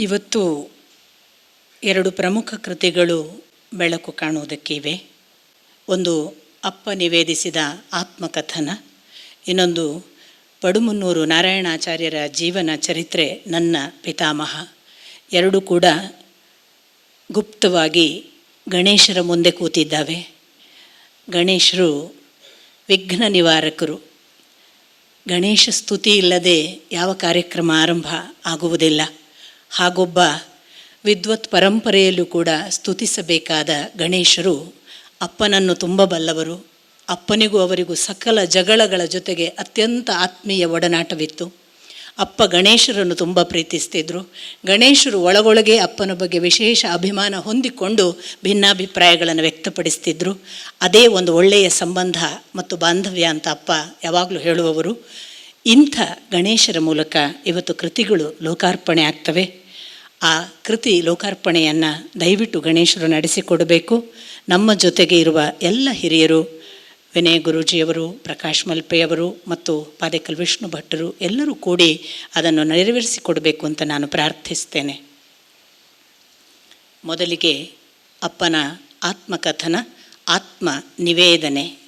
ಇವತ್ತು ಎರಡು ಪ್ರಮುಖ ಕೃತಿಗಳು ಬೆಳಕು ಕಾಣುವುದಕ್ಕಿವೆ ಒಂದು ಅಪ್ಪ ನಿವೇದಿಸಿದ ಆತ್ಮಕಥನ, ಇನ್ನೊಂದು ಪಡುಮುನ್ನೂರು ನಾರಾಯಣಾಚಾರ್ಯರ ಜೀವನ ಚರಿತ್ರೆ ನನ್ನ ಪಿತಾಮಹ. ಎರಡೂ ಕೂಡ ಗುಪ್ತವಾಗಿ ಗಣೇಶರ ಮುಂದೆ ಕೂತಿದ್ದಾವೆ. ಗಣೇಶರು ವಿಘ್ನ ನಿವಾರಕರು. ಗಣೇಶ ಸ್ತುತಿ ಇಲ್ಲದೆ ಯಾವ ಕಾರ್ಯಕ್ರಮ ಆರಂಭ ಆಗುವುದಿಲ್ಲ. ಹಾಗೊಬ್ಬ ವಿದ್ವತ್ ಪರಂಪರೆಯಲ್ಲೂ ಕೂಡ ಸ್ತುತಿಸಬೇಕಾದ ಗಣೇಶರು ಅಪ್ಪನನ್ನು ತುಂಬ ಬಲ್ಲವರು. ಅಪ್ಪನಿಗೂ ಅವರಿಗೂ ಸಕಲ ಜಗಳಗಳ ಜೊತೆಗೆ ಅತ್ಯಂತ ಆತ್ಮೀಯ ಒಡನಾಟವಿತ್ತು. ಅಪ್ಪ ಗಣೇಶರನ್ನು ತುಂಬ ಪ್ರೀತಿಸ್ತಿದ್ರು. ಗಣೇಶರು ಒಳಗೊಳಗೆ ಅಪ್ಪನ ಬಗ್ಗೆ ವಿಶೇಷ ಅಭಿಮಾನ ಹೊಂದಿಕೊಂಡು ಭಿನ್ನಾಭಿಪ್ರಾಯಗಳನ್ನು ವ್ಯಕ್ತಪಡಿಸ್ತಿದ್ರು. ಅದೇ ಒಂದು ಒಳ್ಳೆಯ ಸಂಬಂಧ ಮತ್ತು ಬಾಂಧವ್ಯ ಅಂತ ಅಪ್ಪ ಯಾವಾಗಲೂ ಹೇಳುವವರು. ಇಂಥ ಗಣೇಶರ ಮೂಲಕ ಇವತ್ತು ಕೃತಿಗಳು ಲೋಕಾರ್ಪಣೆ ಆಗ್ತವೆ. ಆ ಕೃತಿ ಲೋಕಾರ್ಪಣೆಯನ್ನು ದಯವಿಟ್ಟು ಗಣೇಶರು ನಡೆಸಿಕೊಡಬೇಕು. ನಮ್ಮ ಜೊತೆಗೆ ಇರುವ ಎಲ್ಲ ಹಿರಿಯರು, ವಿನಯ ಗುರೂಜಿಯವರು, ಪ್ರಕಾಶ್ ಮಲ್ಪೆಯವರು ಮತ್ತು ಪಾದೇಕಲ್ ವಿಷ್ಣು ಭಟ್ಟರು ಎಲ್ಲರೂ ಕೂಡಿ ಅದನ್ನು ನೆರವೇರಿಸಿಕೊಡಬೇಕು ಅಂತ ನಾನು ಪ್ರಾರ್ಥಿಸ್ತೇನೆ. ಮೊದಲಿಗೆ ಅಪ್ಪನ ಆತ್ಮಕಥನ, ಆತ್ಮ ನಿವೇದನೆ.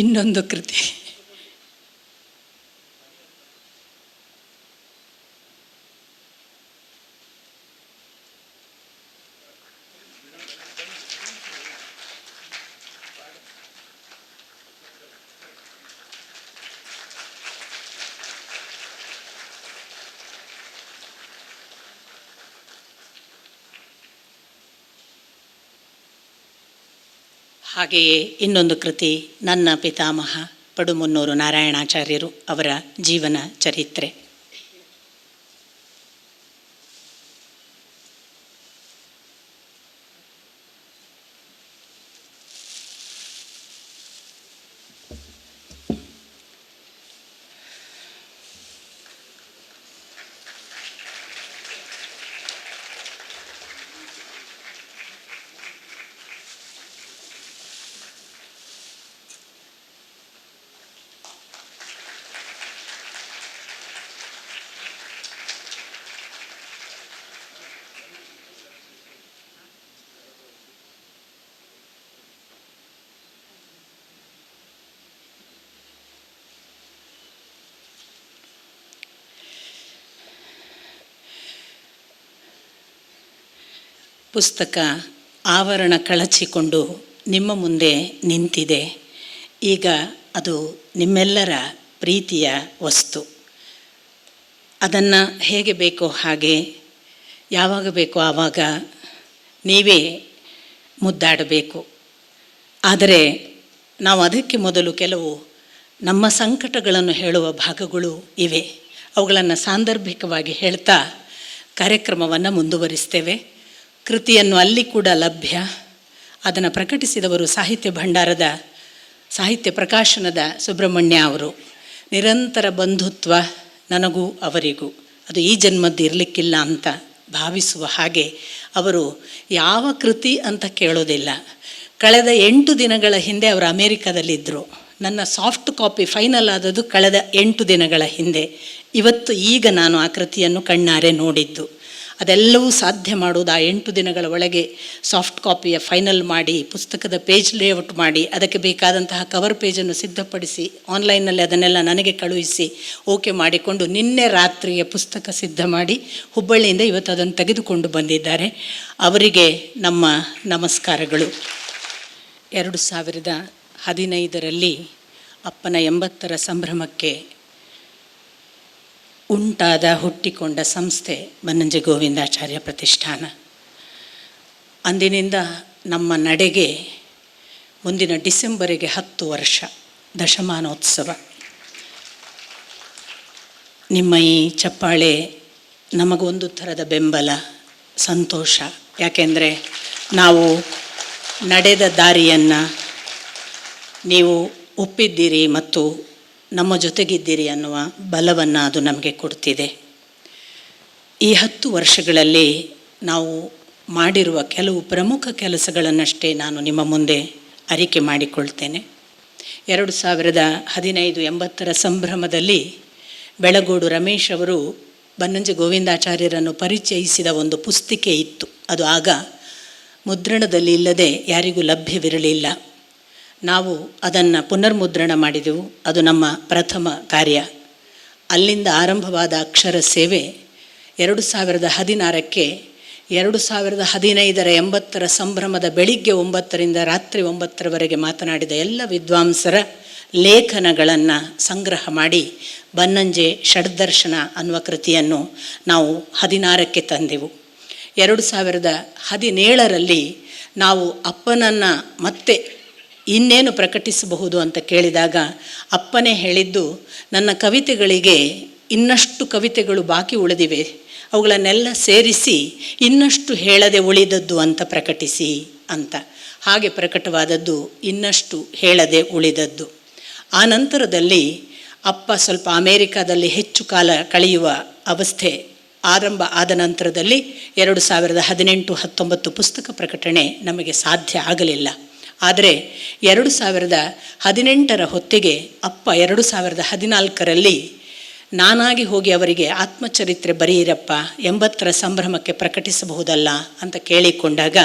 ಇನ್ನೊಂದು ಕೃತಿ. ಹಾಗೆಯೇ ಇನ್ನೊಂದು ಕೃತಿ ನನ್ನ ಪಿತಾಮಹ ಪಡುಮುನ್ನೂರು ನಾರಾಯಣಾಚಾರ್ಯರು ಅವರ ಜೀವನ ಚರಿತ್ರೆ. ಪುಸ್ತಕ ಆವರಣ ಕಳಚಿಕೊಂಡು ನಿಮ್ಮ ಮುಂದೆ ನಿಂತಿದೆ. ಈಗ ಅದು ನಿಮ್ಮೆಲ್ಲರ ಪ್ರೀತಿಯ ವಸ್ತು. ಅದನ್ನು ಹೇಗೆ ಬೇಕೋ ಹಾಗೆ, ಯಾವಾಗ ಬೇಕೋ ಆವಾಗ ನೀವೇ ಮುದ್ದಾಡಬೇಕು. ಆದರೆ ನಾವು ಅದಕ್ಕೆ ಮೊದಲು ಕೆಲವು ನಮ್ಮ ಸಂಕಟಗಳನ್ನು ಹೇಳುವ ಭಾಗಗಳು ಇವೆ. ಅವುಗಳನ್ನು ಸಾಂದರ್ಭಿಕವಾಗಿ ಹೇಳ್ತಾ ಕಾರ್ಯಕ್ರಮವನ್ನು ಮುಂದುವರಿಸ್ತೇವೆ. ಕೃತಿಯನ್ನು ಅಲ್ಲಿ ಕೂಡ ಲಭ್ಯ. ಅದನ್ನು ಪ್ರಕಟಿಸಿದವರು ಸಾಹಿತ್ಯ ಭಂಡಾರದ, ಸಾಹಿತ್ಯ ಪ್ರಕಾಶನದ ಸುಬ್ರಹ್ಮಣ್ಯ ಅವರು. ನಿರಂತರ ಬಂಧುತ್ವ ನನಗೂ ಅವರಿಗೂ. ಅದು ಈ ಜನ್ಮದ್ದು ಇರಲಿಕ್ಕಿಲ್ಲ ಅಂತ ಭಾವಿಸುವ ಹಾಗೆ ಅವರು ಯಾವ ಕೃತಿ ಅಂತ ಕೇಳೋದಿಲ್ಲ. ಕಳೆದ ಎಂಟು ದಿನಗಳ ಹಿಂದೆ ಅವರು ಅಮೇರಿಕಾದಲ್ಲಿದ್ದರು. ನನ್ನ ಸಾಫ್ಟ್ ಕಾಪಿ ಫೈನಲ್ ಆದದ್ದು ಕಳೆದ ಎಂಟು ದಿನಗಳ ಹಿಂದೆ. ಇವತ್ತು ಈಗ ನಾನು ಆ ಕೃತಿಯನ್ನು ಕಣ್ಣಾರೆ ನೋಡಿದ್ದು. ಅದೆಲ್ಲವೂ ಸಾಧ್ಯ ಮಾಡುವುದು ಆ ಎಂಟು ದಿನಗಳ ಒಳಗೆ ಸಾಫ್ಟ್ ಕಾಪಿಯ ಫೈನಲ್ ಮಾಡಿ, ಪುಸ್ತಕದ ಪೇಜ್ ಲೇಔಟ್ ಮಾಡಿ, ಅದಕ್ಕೆ ಬೇಕಾದಂತಹ ಕವರ್ ಪೇಜನ್ನು ಸಿದ್ಧಪಡಿಸಿ ಆನ್ಲೈನ್ನಲ್ಲಿ ಅದನ್ನೆಲ್ಲ ನನಗೆ ಕಳುಹಿಸಿ ಓಕೆ ಮಾಡಿಕೊಂಡು ನಿನ್ನೆ ರಾತ್ರಿಯ ಪುಸ್ತಕ ಸಿದ್ಧ ಮಾಡಿ, ಹುಬ್ಬಳ್ಳಿಯಿಂದ ಇವತ್ತು ಅದನ್ನು ತೆಗೆದುಕೊಂಡು ಬಂದಿದ್ದಾರೆ. ಅವರಿಗೆ ನಮ್ಮ ನಮಸ್ಕಾರಗಳು. ಎರಡು ಸಾವಿರದ ಹದಿನೈದರಲ್ಲಿ ಅಪ್ಪನ ಎಂಬತ್ತರ ಸಂಭ್ರಮಕ್ಕೆ ಉಂಟಾದ ಹುಟ್ಟಿಕೊಂಡ ಸಂಸ್ಥೆ ಬನ್ನಂಜೆ ಗೋವಿಂದಾಚಾರ್ಯ ಪ್ರತಿಷ್ಠಾನ. ಅಂದಿನಿಂದ ನಮ್ಮ ನಡೆಗೆ ಮುಂದಿನ ಡಿಸೆಂಬರಿಗೆ ಹತ್ತು ವರ್ಷ ದಶಮಾನೋತ್ಸವ. ನಿಮ್ಮ ಈ ಚಪ್ಪಾಳೆ ನಮಗೊಂದು ಥರದ ಬೆಂಬಲ, ಸಂತೋಷ. ಯಾಕೆಂದರೆ ನಾವು ನಡೆದ ದಾರಿಯನ್ನು ನೀವು ಒಪ್ಪಿದ್ದೀರಿ ಮತ್ತು ನಮ್ಮ ಜೊತೆಗಿದ್ದೀರಿ ಅನ್ನುವ ಬಲವನ್ನು ಅದು ನಮಗೆ ಕೊಡ್ತಿದೆ. ಈ ಹತ್ತು ವರ್ಷಗಳಲ್ಲಿ ನಾವು ಮಾಡಿರುವ ಕೆಲವು ಪ್ರಮುಖ ಕೆಲಸಗಳನ್ನಷ್ಟೇ ನಾನು ನಿಮ್ಮ ಮುಂದೆ ಅರಿಕೆ ಮಾಡಿಕೊಳ್ತೇನೆ. ಎರಡು ಸಾವಿರದ ಹದಿನೈದು ಎಂಬತ್ತರ ಸಂಭ್ರಮದಲ್ಲಿ ಬೆಳಗೋಡು ರಮೇಶ್ ಅವರು ಬನ್ನಂಜೆ ಗೋವಿಂದಾಚಾರ್ಯರನ್ನು ಪರಿಚಯಿಸಿದ ಒಂದು ಪುಸ್ತಿಕೆ ಇತ್ತು. ಅದು ಆಗ ಮುದ್ರಣದಲ್ಲಿ ಇಲ್ಲದೆ ಯಾರಿಗೂ ಲಭ್ಯವಿರಲಿಲ್ಲ. ನಾವು ಅದನ್ನು ಪುನರ್ಮುದ್ರಣ ಮಾಡಿದೆವು. ಅದು ನಮ್ಮ ಪ್ರಥಮ ಕಾರ್ಯ. ಅಲ್ಲಿಂದ ಆರಂಭವಾದ ಅಕ್ಷರ ಸೇವೆ ಎರಡು ಸಾವಿರದ ಹದಿನಾರಕ್ಕೆ ಎರಡು ಸಾವಿರದ ಹದಿನೈದರ ಎಂಬತ್ತರ ಸಂಭ್ರಮದ ಬೆಳಿಗ್ಗೆ ಒಂಬತ್ತರಿಂದ ರಾತ್ರಿ ಒಂಬತ್ತರವರೆಗೆ ಮಾತನಾಡಿದ ಎಲ್ಲ ವಿದ್ವಾಂಸರ ಲೇಖನಗಳನ್ನು ಸಂಗ್ರಹ ಮಾಡಿ ಬನ್ನಂಜೆ ಷಡ್ದರ್ಶನ ಅನ್ನುವ ಕೃತಿಯನ್ನು ನಾವು ಹದಿನಾರಕ್ಕೆ ತಂದೆವು. ಎರಡು ಸಾವಿರದ ಹದಿನೇಳರಲ್ಲಿ ನಾವು ಅಪ್ಪನನ್ನು ಮತ್ತೆ ಇನ್ನೇನು ಪ್ರಕಟಿಸಬಹುದು ಅಂತ ಕೇಳಿದಾಗ ಅಪ್ಪನೇ ಹೇಳಿದ್ದು, ನನ್ನ ಕವಿತೆಗಳಿಗೆ ಇನ್ನಷ್ಟು ಕವಿತೆಗಳು ಬಾಕಿ ಉಳಿದಿವೆ. ಅವುಗಳನ್ನೆಲ್ಲ ಸೇರಿಸಿ ಇನ್ನಷ್ಟು ಹೇಳದೆ ಉಳಿದದ್ದು ಅಂತ ಪ್ರಕಟಿಸಿ ಅಂತ. ಹಾಗೆ ಪ್ರಕಟವಾದದ್ದು ಇನ್ನಷ್ಟು ಹೇಳದೆ ಉಳಿದದ್ದು. ಆ ನಂತರದಲ್ಲಿ ಅಪ್ಪ ಸ್ವಲ್ಪ ಅಮೇರಿಕಾದಲ್ಲಿ ಹೆಚ್ಚು ಕಾಲ ಕಳೆಯುವ ಅವಸ್ಥೆ ಆರಂಭ ಆದ ನಂತರದಲ್ಲಿ ಎರಡು ಸಾವಿರದ ಹದಿನೆಂಟು ಹತ್ತೊಂಬತ್ತು ಪುಸ್ತಕ ಪ್ರಕಟಣೆ ನಮಗೆ ಸಾಧ್ಯ ಆಗಲಿಲ್ಲ. ಆದರೆ ಎರಡು ಸಾವಿರದ ಹದಿನೆಂಟರ ಹೊತ್ತಿಗೆ ಅಪ್ಪ ಎರಡು ಸಾವಿರದ ಹದಿನಾಲ್ಕರಲ್ಲಿ, ನಾನಾಗಿ ಹೋಗಿ ಅವರಿಗೆ ಆತ್ಮಚರಿತ್ರೆ ಬರೆಯಿರಪ್ಪ, ಎಂಬತ್ತರ ಸಂಭ್ರಮಕ್ಕೆ ಪ್ರಕಟಿಸಬಹುದಲ್ಲ? ಅಂತ ಕೇಳಿಕೊಂಡಾಗ,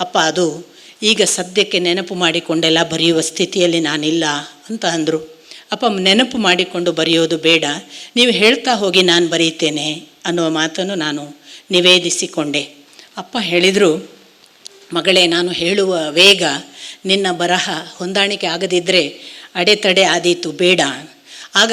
ಅಪ್ಪ, ಅದು ಈಗ ಸದ್ಯಕ್ಕೆ ನೆನಪು ಮಾಡಿಕೊಂಡೆಲ್ಲ ಬರೆಯುವ ಸ್ಥಿತಿಯಲ್ಲಿ ನಾನಿಲ್ಲ, ಅಂತ ಅಂದರು. ಅಪ್ಪ, ನೆನಪು ಮಾಡಿಕೊಂಡು ಬರೆಯೋದು ಬೇಡ, ನೀವು ಹೇಳ್ತಾ ಹೋಗಿ ನಾನು ಬರೀತೇನೆ, ಅನ್ನುವ ಮಾತನ್ನು ನಾನು ನಿವೇದಿಸಿಕೊಂಡೆ. ಅಪ್ಪ ಹೇಳಿದರು ಮಗಳೇ, ನಾನು ಹೇಳುವ ವೇಗ ನಿನ್ನ ಬರಹ ಹೊಂದಾಣಿಕೆ ಆಗದಿದ್ದರೆ ಅಡೆತಡೆ ಆದೀತು, ಬೇಡ. ಆಗ,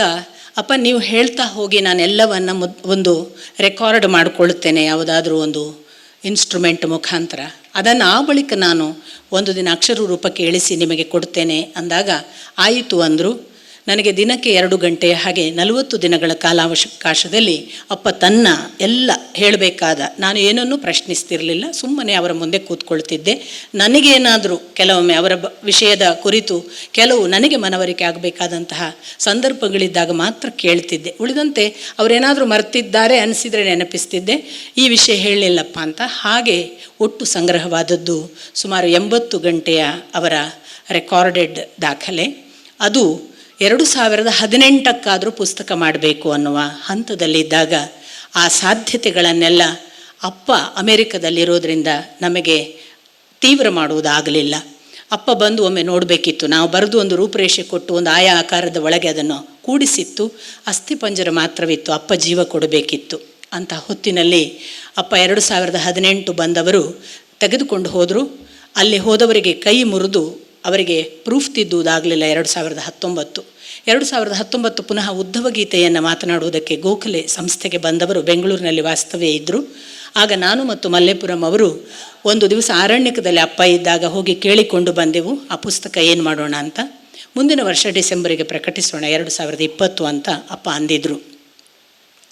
ಅಪ್ಪ, ನೀವು ಹೇಳ್ತಾ ಹೋಗಿ ನಾನೆಲ್ಲವನ್ನ ಒಂದು ರೆಕಾರ್ಡ್ ಮಾಡಿಕೊಳ್ಳುತ್ತೇನೆ, ಯಾವುದಾದ್ರೂ ಒಂದು ಇನ್ಸ್ಟ್ರೂಮೆಂಟ್ ಮುಖಾಂತರ. ಅದನ್ನು ಆ ಬಳಿಕ ನಾನು ಒಂದು ದಿನ ಅಕ್ಷರ ರೂಪಕ್ಕೆ ಇಳಿಸಿ ನಿಮಗೆ ಕೊಡ್ತೇನೆ ಅಂದಾಗ, ಆಯಿತು ಅಂದರು ನನಗೆ ದಿನಕ್ಕೆ ಎರಡು ಗಂಟೆ, ಹಾಗೆ ನಲವತ್ತು ದಿನಗಳ ಕಾಲಾವಕಾಶದಲ್ಲಿ ಅಪ್ಪ ತನ್ನ ಎಲ್ಲ ಹೇಳಬೇಕಾದ, ನಾನು ಏನನ್ನೂ ಪ್ರಶ್ನಿಸ್ತಿರಲಿಲ್ಲ, ಸುಮ್ಮನೆ ಅವರ ಮುಂದೆ ಕೂತ್ಕೊಳ್ತಿದ್ದೆ. ನನಗೇನಾದರೂ ಕೆಲವೊಮ್ಮೆ ಅವರ ವಿಷಯದ ಕುರಿತು ಕೆಲವು ನನಗೆ ಮನವರಿಕೆ ಆಗಬೇಕಾದಂತಹ ಸಂದರ್ಭಗಳಿದ್ದಾಗ ಮಾತ್ರ ಕೇಳ್ತಿದ್ದೆ. ಉಳಿದಂತೆ ಅವರೇನಾದರೂ ಮರ್ತಿದ್ದಾರೆ ಅನಿಸಿದರೆ ನೆನಪಿಸ್ತಿದ್ದೆ. ಈ ವಿಷಯ ಹೇಳಲಿಲ್ಲಪ್ಪ ಅಂತ. ಹಾಗೆ ಒಟ್ಟು ಸಂಗ್ರಹವಾದದ್ದು ಸುಮಾರು ಎಂಬತ್ತು ಗಂಟೆಯ ಅವರ ರೆಕಾರ್ಡೆಡ್ ದಾಖಲೆ. ಅದು ಎರಡು ಸಾವಿರದ ಹದಿನೆಂಟಕ್ಕಾದರೂ ಪುಸ್ತಕ ಮಾಡಬೇಕು ಅನ್ನುವ ಹಂತದಲ್ಲಿದ್ದಾಗ ಆ ಸಾಧ್ಯತೆಗಳನ್ನೆಲ್ಲ ಅಪ್ಪ ಅಮೆರಿಕದಲ್ಲಿರೋದ್ರಿಂದ ನಮಗೆ ತೀವ್ರ ಮಾಡುವುದಾಗಲಿಲ್ಲ. ಅಪ್ಪ ಬಂದು ಒಮ್ಮೆ ನೋಡಬೇಕಿತ್ತು. ನಾವು ಬರೆದು ಒಂದು ರೂಪುರೇಷೆ ಕೊಟ್ಟು ಒಂದು ಆಯಾ ಆಕಾರದ ಒಳಗೆ ಅದನ್ನು ಕೂಡಿಸಿತ್ತು. ಅಸ್ಥಿಪಂಜರ ಮಾತ್ರವಿತ್ತು. ಅಪ್ಪ ಜೀವ ಕೊಡಬೇಕಿತ್ತು ಅಂತ ಹೊತ್ತಿನಲ್ಲಿ ಅಪ್ಪ ಎರಡು ಸಾವಿರದ ಹದಿನೆಂಟು ಬಂದವರು ತೆಗೆದುಕೊಂಡು ಹೋದರು. ಅಲ್ಲಿ ಹೋದವರಿಗೆ ಕೈ ಮುರಿದು ಅವರಿಗೆ ಪ್ರೂಫ್ ತಿದ್ದುವುದಾಗಲಿಲ್ಲ ಎರಡು ಸಾವಿರದ ಹತ್ತೊಂಬತ್ತು. ಎರಡು ಸಾವಿರದ ಹತ್ತೊಂಬತ್ತು ಪುನಃ ಉದ್ಧವ ಗೀತೆಯನ್ನು ಮಾತನಾಡುವುದಕ್ಕೆ ಗೋಖಲೆ ಸಂಸ್ಥೆಗೆ ಬಂದವರು ಬೆಂಗಳೂರಿನಲ್ಲಿ ವಾಸ್ತವ್ಯ ಇದ್ದರು ಆಗ ನಾನು ಮತ್ತು ಮಲ್ಲೇಪುರಂ ಅವರು ಒಂದು ದಿವಸ ಆರಣ್ಯಕದಲ್ಲಿ ಅಪ್ಪ ಇದ್ದಾಗ ಹೋಗಿ ಕೇಳಿಕೊಂಡು ಬಂದೆವು, ಆ ಪುಸ್ತಕ ಏನು ಮಾಡೋಣ ಅಂತ. ಮುಂದಿನ ವರ್ಷ ಡಿಸೆಂಬರಿಗೆ ಪ್ರಕಟಿಸೋಣ, ಎರಡು ಸಾವಿರದ ಇಪ್ಪತ್ತು ಅಂತ ಅಪ್ಪ ಅಂದಿದ್ರು.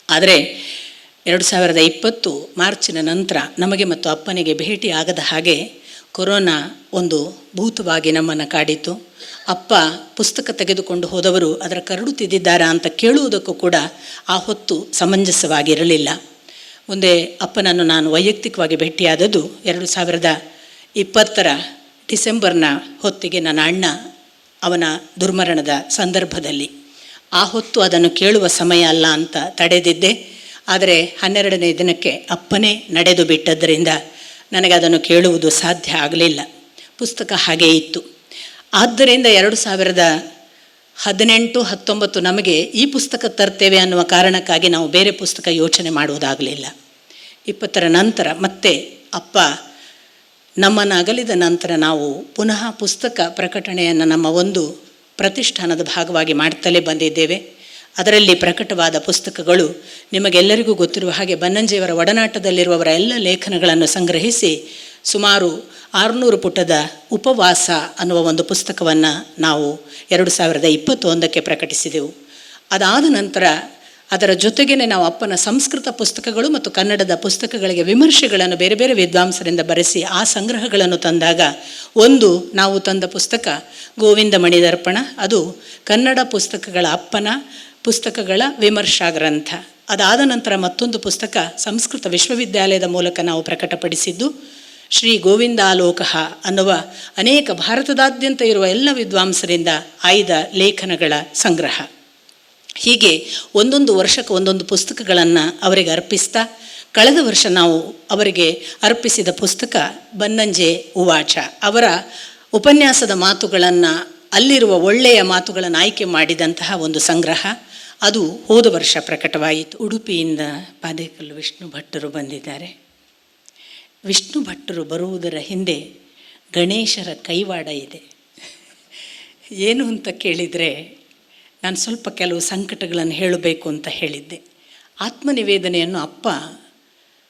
ಆದರೆ ಎರಡು ಸಾವಿರದ ಇಪ್ಪತ್ತು ಮಾರ್ಚಿನ ನಂತರ ನಮಗೆ ಮತ್ತು ಅಪ್ಪನಿಗೆ ಭೇಟಿ ಆಗದ ಹಾಗೆ ಕೊರೋನಾ ಒಂದು ಭೂತವಾಗಿ ನಮ್ಮನ್ನು ಕಾಡಿತು ಅಪ್ಪ ಪುಸ್ತಕ ತೆಗೆದುಕೊಂಡು ಹೋದವರು ಅದರ ಕರಡು ತಿದ್ದಿದ್ದಾರಾ ಅಂತ ಕೇಳುವುದಕ್ಕೂ ಕೂಡ ಆ ಹೊತ್ತು ಸಮಂಜಸವಾಗಿರಲಿಲ್ಲ. ಮುಂದೆ ಅಪ್ಪನನ್ನು ನಾನು ವೈಯಕ್ತಿಕವಾಗಿ ಭೇಟಿಯಾದದ್ದು ಎರಡು ಸಾವಿರದ ಇಪ್ಪತ್ತರ ಡಿಸೆಂಬರ್ನ ಹೊತ್ತಿಗೆ ನನ್ನ ಅಣ್ಣ ಅವನ ದುರ್ಮರಣದ ಸಂದರ್ಭದಲ್ಲಿ. ಆ ಹೊತ್ತು ಅದನ್ನು ಕೇಳುವ ಸಮಯ ಅಲ್ಲ ಅಂತ ತಡೆದಿದ್ದೆ. ಆದರೆ ಹನ್ನೆರಡನೇ ದಿನಕ್ಕೆ ಅಪ್ಪನೇ ನಡೆದು ಬಿಟ್ಟದ್ದರಿಂದ ನನಗೆ ಅದನ್ನು ಕೇಳುವುದು ಸಾಧ್ಯ ಆಗಲಿಲ್ಲ. ಪುಸ್ತಕ ಹಾಗೇ ಇತ್ತು. ಆದ್ದರಿಂದ ಎರಡು ಸಾವಿರದ ಹದಿನೆಂಟು, ಹತ್ತೊಂಬತ್ತು ನಮಗೆ ಈ ಪುಸ್ತಕ ತರ್ತೇವೆ ಅನ್ನುವ ಕಾರಣಕ್ಕಾಗಿ ನಾವು ಬೇರೆ ಪುಸ್ತಕ ಯೋಚನೆ ಮಾಡುವುದಾಗಲಿಲ್ಲ. ಇಪ್ಪತ್ತರ ನಂತರ ಮತ್ತೆ ಅಪ್ಪ ನಮ್ಮನ್ನು ಅಗಲಿದ ನಂತರ ನಾವು ಪುನಃ ಪುಸ್ತಕ ಪ್ರಕಟಣೆಯನ್ನು ನಮ್ಮ ಒಂದು ಪ್ರತಿಷ್ಠಾನದ ಭಾಗವಾಗಿ ಮಾಡ್ತಲೇ ಬಂದಿದ್ದೇವೆ. ಅದರಲ್ಲಿ ಪ್ರಕಟವಾದ ಪುಸ್ತಕಗಳು ನಿಮಗೆಲ್ಲರಿಗೂ ಗೊತ್ತಿರುವ ಹಾಗೆ ಬನ್ನಂಜಿಯವರ ಒಡನಾಟದಲ್ಲಿರುವವರ ಎಲ್ಲ ಲೇಖನಗಳನ್ನು ಸಂಗ್ರಹಿಸಿ ಸುಮಾರು ಆರುನೂರು ಪುಟದ ಉಪವಾಸ ಅನ್ನುವ ಒಂದು ಪುಸ್ತಕವನ್ನು ನಾವು ಎರಡು ಸಾವಿರದ ಇಪ್ಪತ್ತೊಂದಕ್ಕೆ ಪ್ರಕಟಿಸಿದೆವು. ಅದಾದ ನಂತರ ಅದರ ಜೊತೆಗೇ ನಾವು ಅಪ್ಪನ ಸಂಸ್ಕೃತ ಪುಸ್ತಕಗಳು ಮತ್ತು ಕನ್ನಡದ ಪುಸ್ತಕಗಳಿಗೆ ವಿಮರ್ಶೆಗಳನ್ನು ಬೇರೆ ಬೇರೆ ವಿದ್ವಾಂಸರಿಂದ ಬರೆಸಿ ಆ ಸಂಗ್ರಹಗಳನ್ನು ತಂದಾಗ ಒಂದು ನಾವು ತಂದ ಪುಸ್ತಕ ಗೋವಿಂದ ಮಣಿದರ್ಪಣ, ಅದು ಕನ್ನಡ ಪುಸ್ತಕಗಳ ಅಪ್ಪನ ಪುಸ್ತಕಗಳ ವಿಮರ್ಶಾ ಗ್ರಂಥ ಅದಾದ ನಂತರ ಮತ್ತೊಂದು ಪುಸ್ತಕ ಸಂಸ್ಕೃತ ವಿಶ್ವವಿದ್ಯಾಲಯದ ಮೂಲಕ ನಾವು ಪ್ರಕಟಪಡಿಸಿದ್ದು, ಶ್ರೀ ಗೋವಿಂದಾಲೋಕ ಅನ್ನುವ ಅನೇಕ ಭಾರತದಾದ್ಯಂತ ಇರುವ ಎಲ್ಲ ವಿದ್ವಾಂಸರಿಂದ ಆಯ್ದ ಲೇಖನಗಳ ಸಂಗ್ರಹ. ಹೀಗೆ ಒಂದೊಂದು ವರ್ಷಕ್ಕೆ ಒಂದೊಂದು ಪುಸ್ತಕಗಳನ್ನು ಅವರಿಗೆ ಅರ್ಪಿಸ್ತಾ, ಕಳೆದ ವರ್ಷ ನಾವು ಅವರಿಗೆ ಅರ್ಪಿಸಿದ ಪುಸ್ತಕ ಬನ್ನಂಜೆ ಉವಾಚ. ಅವರ ಉಪನ್ಯಾಸದ ಮಾತುಗಳನ್ನು, ಅಲ್ಲಿರುವ ಒಳ್ಳೆಯ ಮಾತುಗಳನ್ನು ಆಯ್ಕೆ ಮಾಡಿದಂತಹ ಒಂದು ಸಂಗ್ರಹ. ಅದು ಹೋದ ವರ್ಷ ಪ್ರಕಟವಾಯಿತು. ಉಡುಪಿಯಿಂದ ಪಾದೇಕಲ್ಲು ವಿಷ್ಣು ಭಟ್ಟರು ಬಂದಿದ್ದಾರೆ. ವಿಷ್ಣು ಭಟ್ಟರು ಬರುವುದರ ಹಿಂದೆ ಗಣೇಶರ ಕೈವಾಡ ಇದೆ. ಏನು ಅಂತ ಕೇಳಿದರೆ ನಾನು ಸ್ವಲ್ಪ ಕೆಲವು ಸಂಕಟಗಳನ್ನು ಹೇಳಬೇಕು ಅಂತ ಹೇಳಿದ್ದೆ. ಆತ್ಮನಿವೇದನೆಯನ್ನು ಅಪ್ಪ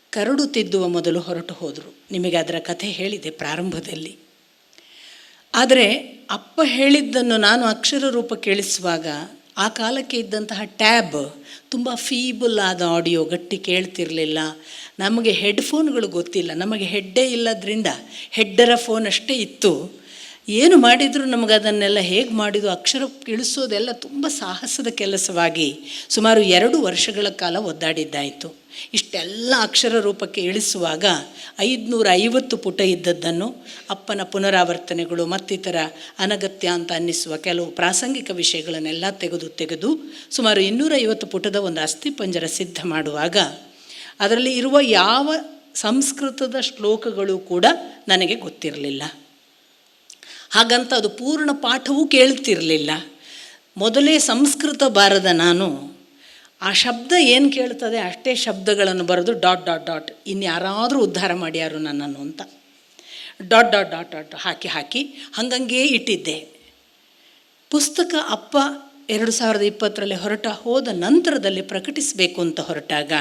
ಕರಡು ತಿದ್ದುವ ಮೊದಲು ಹೊರಟು ಹೋದರು. ನಿಮಗೆ ಅದರ ಕಥೆ ಹೇಳಿದೆ ಪ್ರಾರಂಭದಲ್ಲಿ. ಆದರೆ ಅಪ್ಪ ಹೇಳಿದ್ದನ್ನು ನಾನು ಅಕ್ಷರ ರೂಪ ಕೇಳಿಸುವಾಗ ಆ ಕಾಲಕ್ಕೆ ಇದ್ದಂತಹ ಟ್ಯಾಬ್ ತುಂಬ ಫೀಬಲ್ ಆದ ಆಡಿಯೋ ಗಟ್ಟಿ ಕೇಳ್ತಿರಲಿಲ್ಲ. ನಮಗೆ ಹೆಡ್ಫೋನ್ಗಳು ಗೊತ್ತಿಲ್ಲ. ನಮಗೆ ಹೆಡ್ಡೇ ಇಲ್ಲದ್ರಿಂದ ಹೆಡ್ಡರ ಫೋನ್ ಅಷ್ಟೇ ಇತ್ತು. ಏನು ಮಾಡಿದರೂ ನಮಗೆ ಅದನ್ನೆಲ್ಲ ಹೇಗೆ ಮಾಡಿದ್ರು ಅಕ್ಷರ ಇಳಿಸೋದೆಲ್ಲ ತುಂಬ ಸಾಹಸದ ಕೆಲಸವಾಗಿ ಸುಮಾರು ಎರಡು ವರ್ಷಗಳ ಕಾಲ ಒದ್ದಾಡಿದ್ದಾಯಿತು. ಇಷ್ಟೆಲ್ಲ ಅಕ್ಷರ ರೂಪಕ್ಕೆ ಇಳಿಸುವಾಗ ಐದುನೂರ ಐವತ್ತು ಪುಟ ಇದ್ದದ್ದನ್ನು ಅಪ್ಪನ ಪುನರಾವರ್ತನೆಗಳು ಮತ್ತಿತರ ಅನಗತ್ಯ ಅಂತ ಅನ್ನಿಸುವ ಕೆಲವು ಪ್ರಾಸಂಗಿಕ ವಿಷಯಗಳನ್ನೆಲ್ಲ ತೆಗೆದು ತೆಗೆದು ಸುಮಾರು ಇನ್ನೂರ ಐವತ್ತು ಪುಟದ ಒಂದು ಅಸ್ಥಿಪಂಜರ ಸಿದ್ಧ ಮಾಡುವಾಗ ಅದರಲ್ಲಿ ಇರುವ ಯಾವ ಸಂಸ್ಕೃತದ ಶ್ಲೋಕಗಳು ಕೂಡ ನನಗೆ ಗೊತ್ತಿರಲಿಲ್ಲ. ಹಾಗಂತ ಅದು ಪೂರ್ಣ ಪಾಠವೂ ಕೇಳ್ತಿರಲಿಲ್ಲ. ಮೊದಲೇ ಸಂಸ್ಕೃತ ಬಾರದ ನಾನು ಆ ಶಬ್ದ ಏನು ಕೇಳ್ತದೆ ಅಷ್ಟೇ ಶಬ್ದಗಳನ್ನು ಬರೆದು ಡಾಟ್ ಡಾಟ್ ಡಾಟ್ ಇನ್ಯಾರಾದರೂ ಉದ್ಧಾರ ಮಾಡ್ಯಾರು ನನ್ನನ್ನು ಅಂತ. ಡಾಟ್ ಡಾಟ್ ಡಾಟ್ ಡಾಟ್ ಹಾಕಿ ಹಾಕಿ ಹಂಗಂಗೆ ಇಟ್ಟಿದ್ದೆ. ಪುಸ್ತಕ ಅಪ್ಪ ಎರಡು ಸಾವಿರದ ಇಪ್ಪತ್ತರಲ್ಲಿ ಹೊರಟ ಹೋದ ನಂತರದಲ್ಲಿ ಪ್ರಕಟಿಸಬೇಕು ಅಂತ ಹೊರಟಾಗ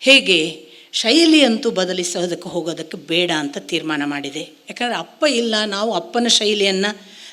ಹೇಗೆ ಶೈಲಿಯಂತೂ ಬದಲಿಸೋದಕ್ಕೆ ಹೋಗೋದಕ್ಕೆ ಬೇಡ ಅಂತ ತೀರ್ಮಾನ ಮಾಡಿದೆ. ಯಾಕಂದರೆ ಅಪ್ಪ ಇಲ್ಲ, ನಾವು ಅಪ್ಪನ ಶೈಲಿಯನ್ನು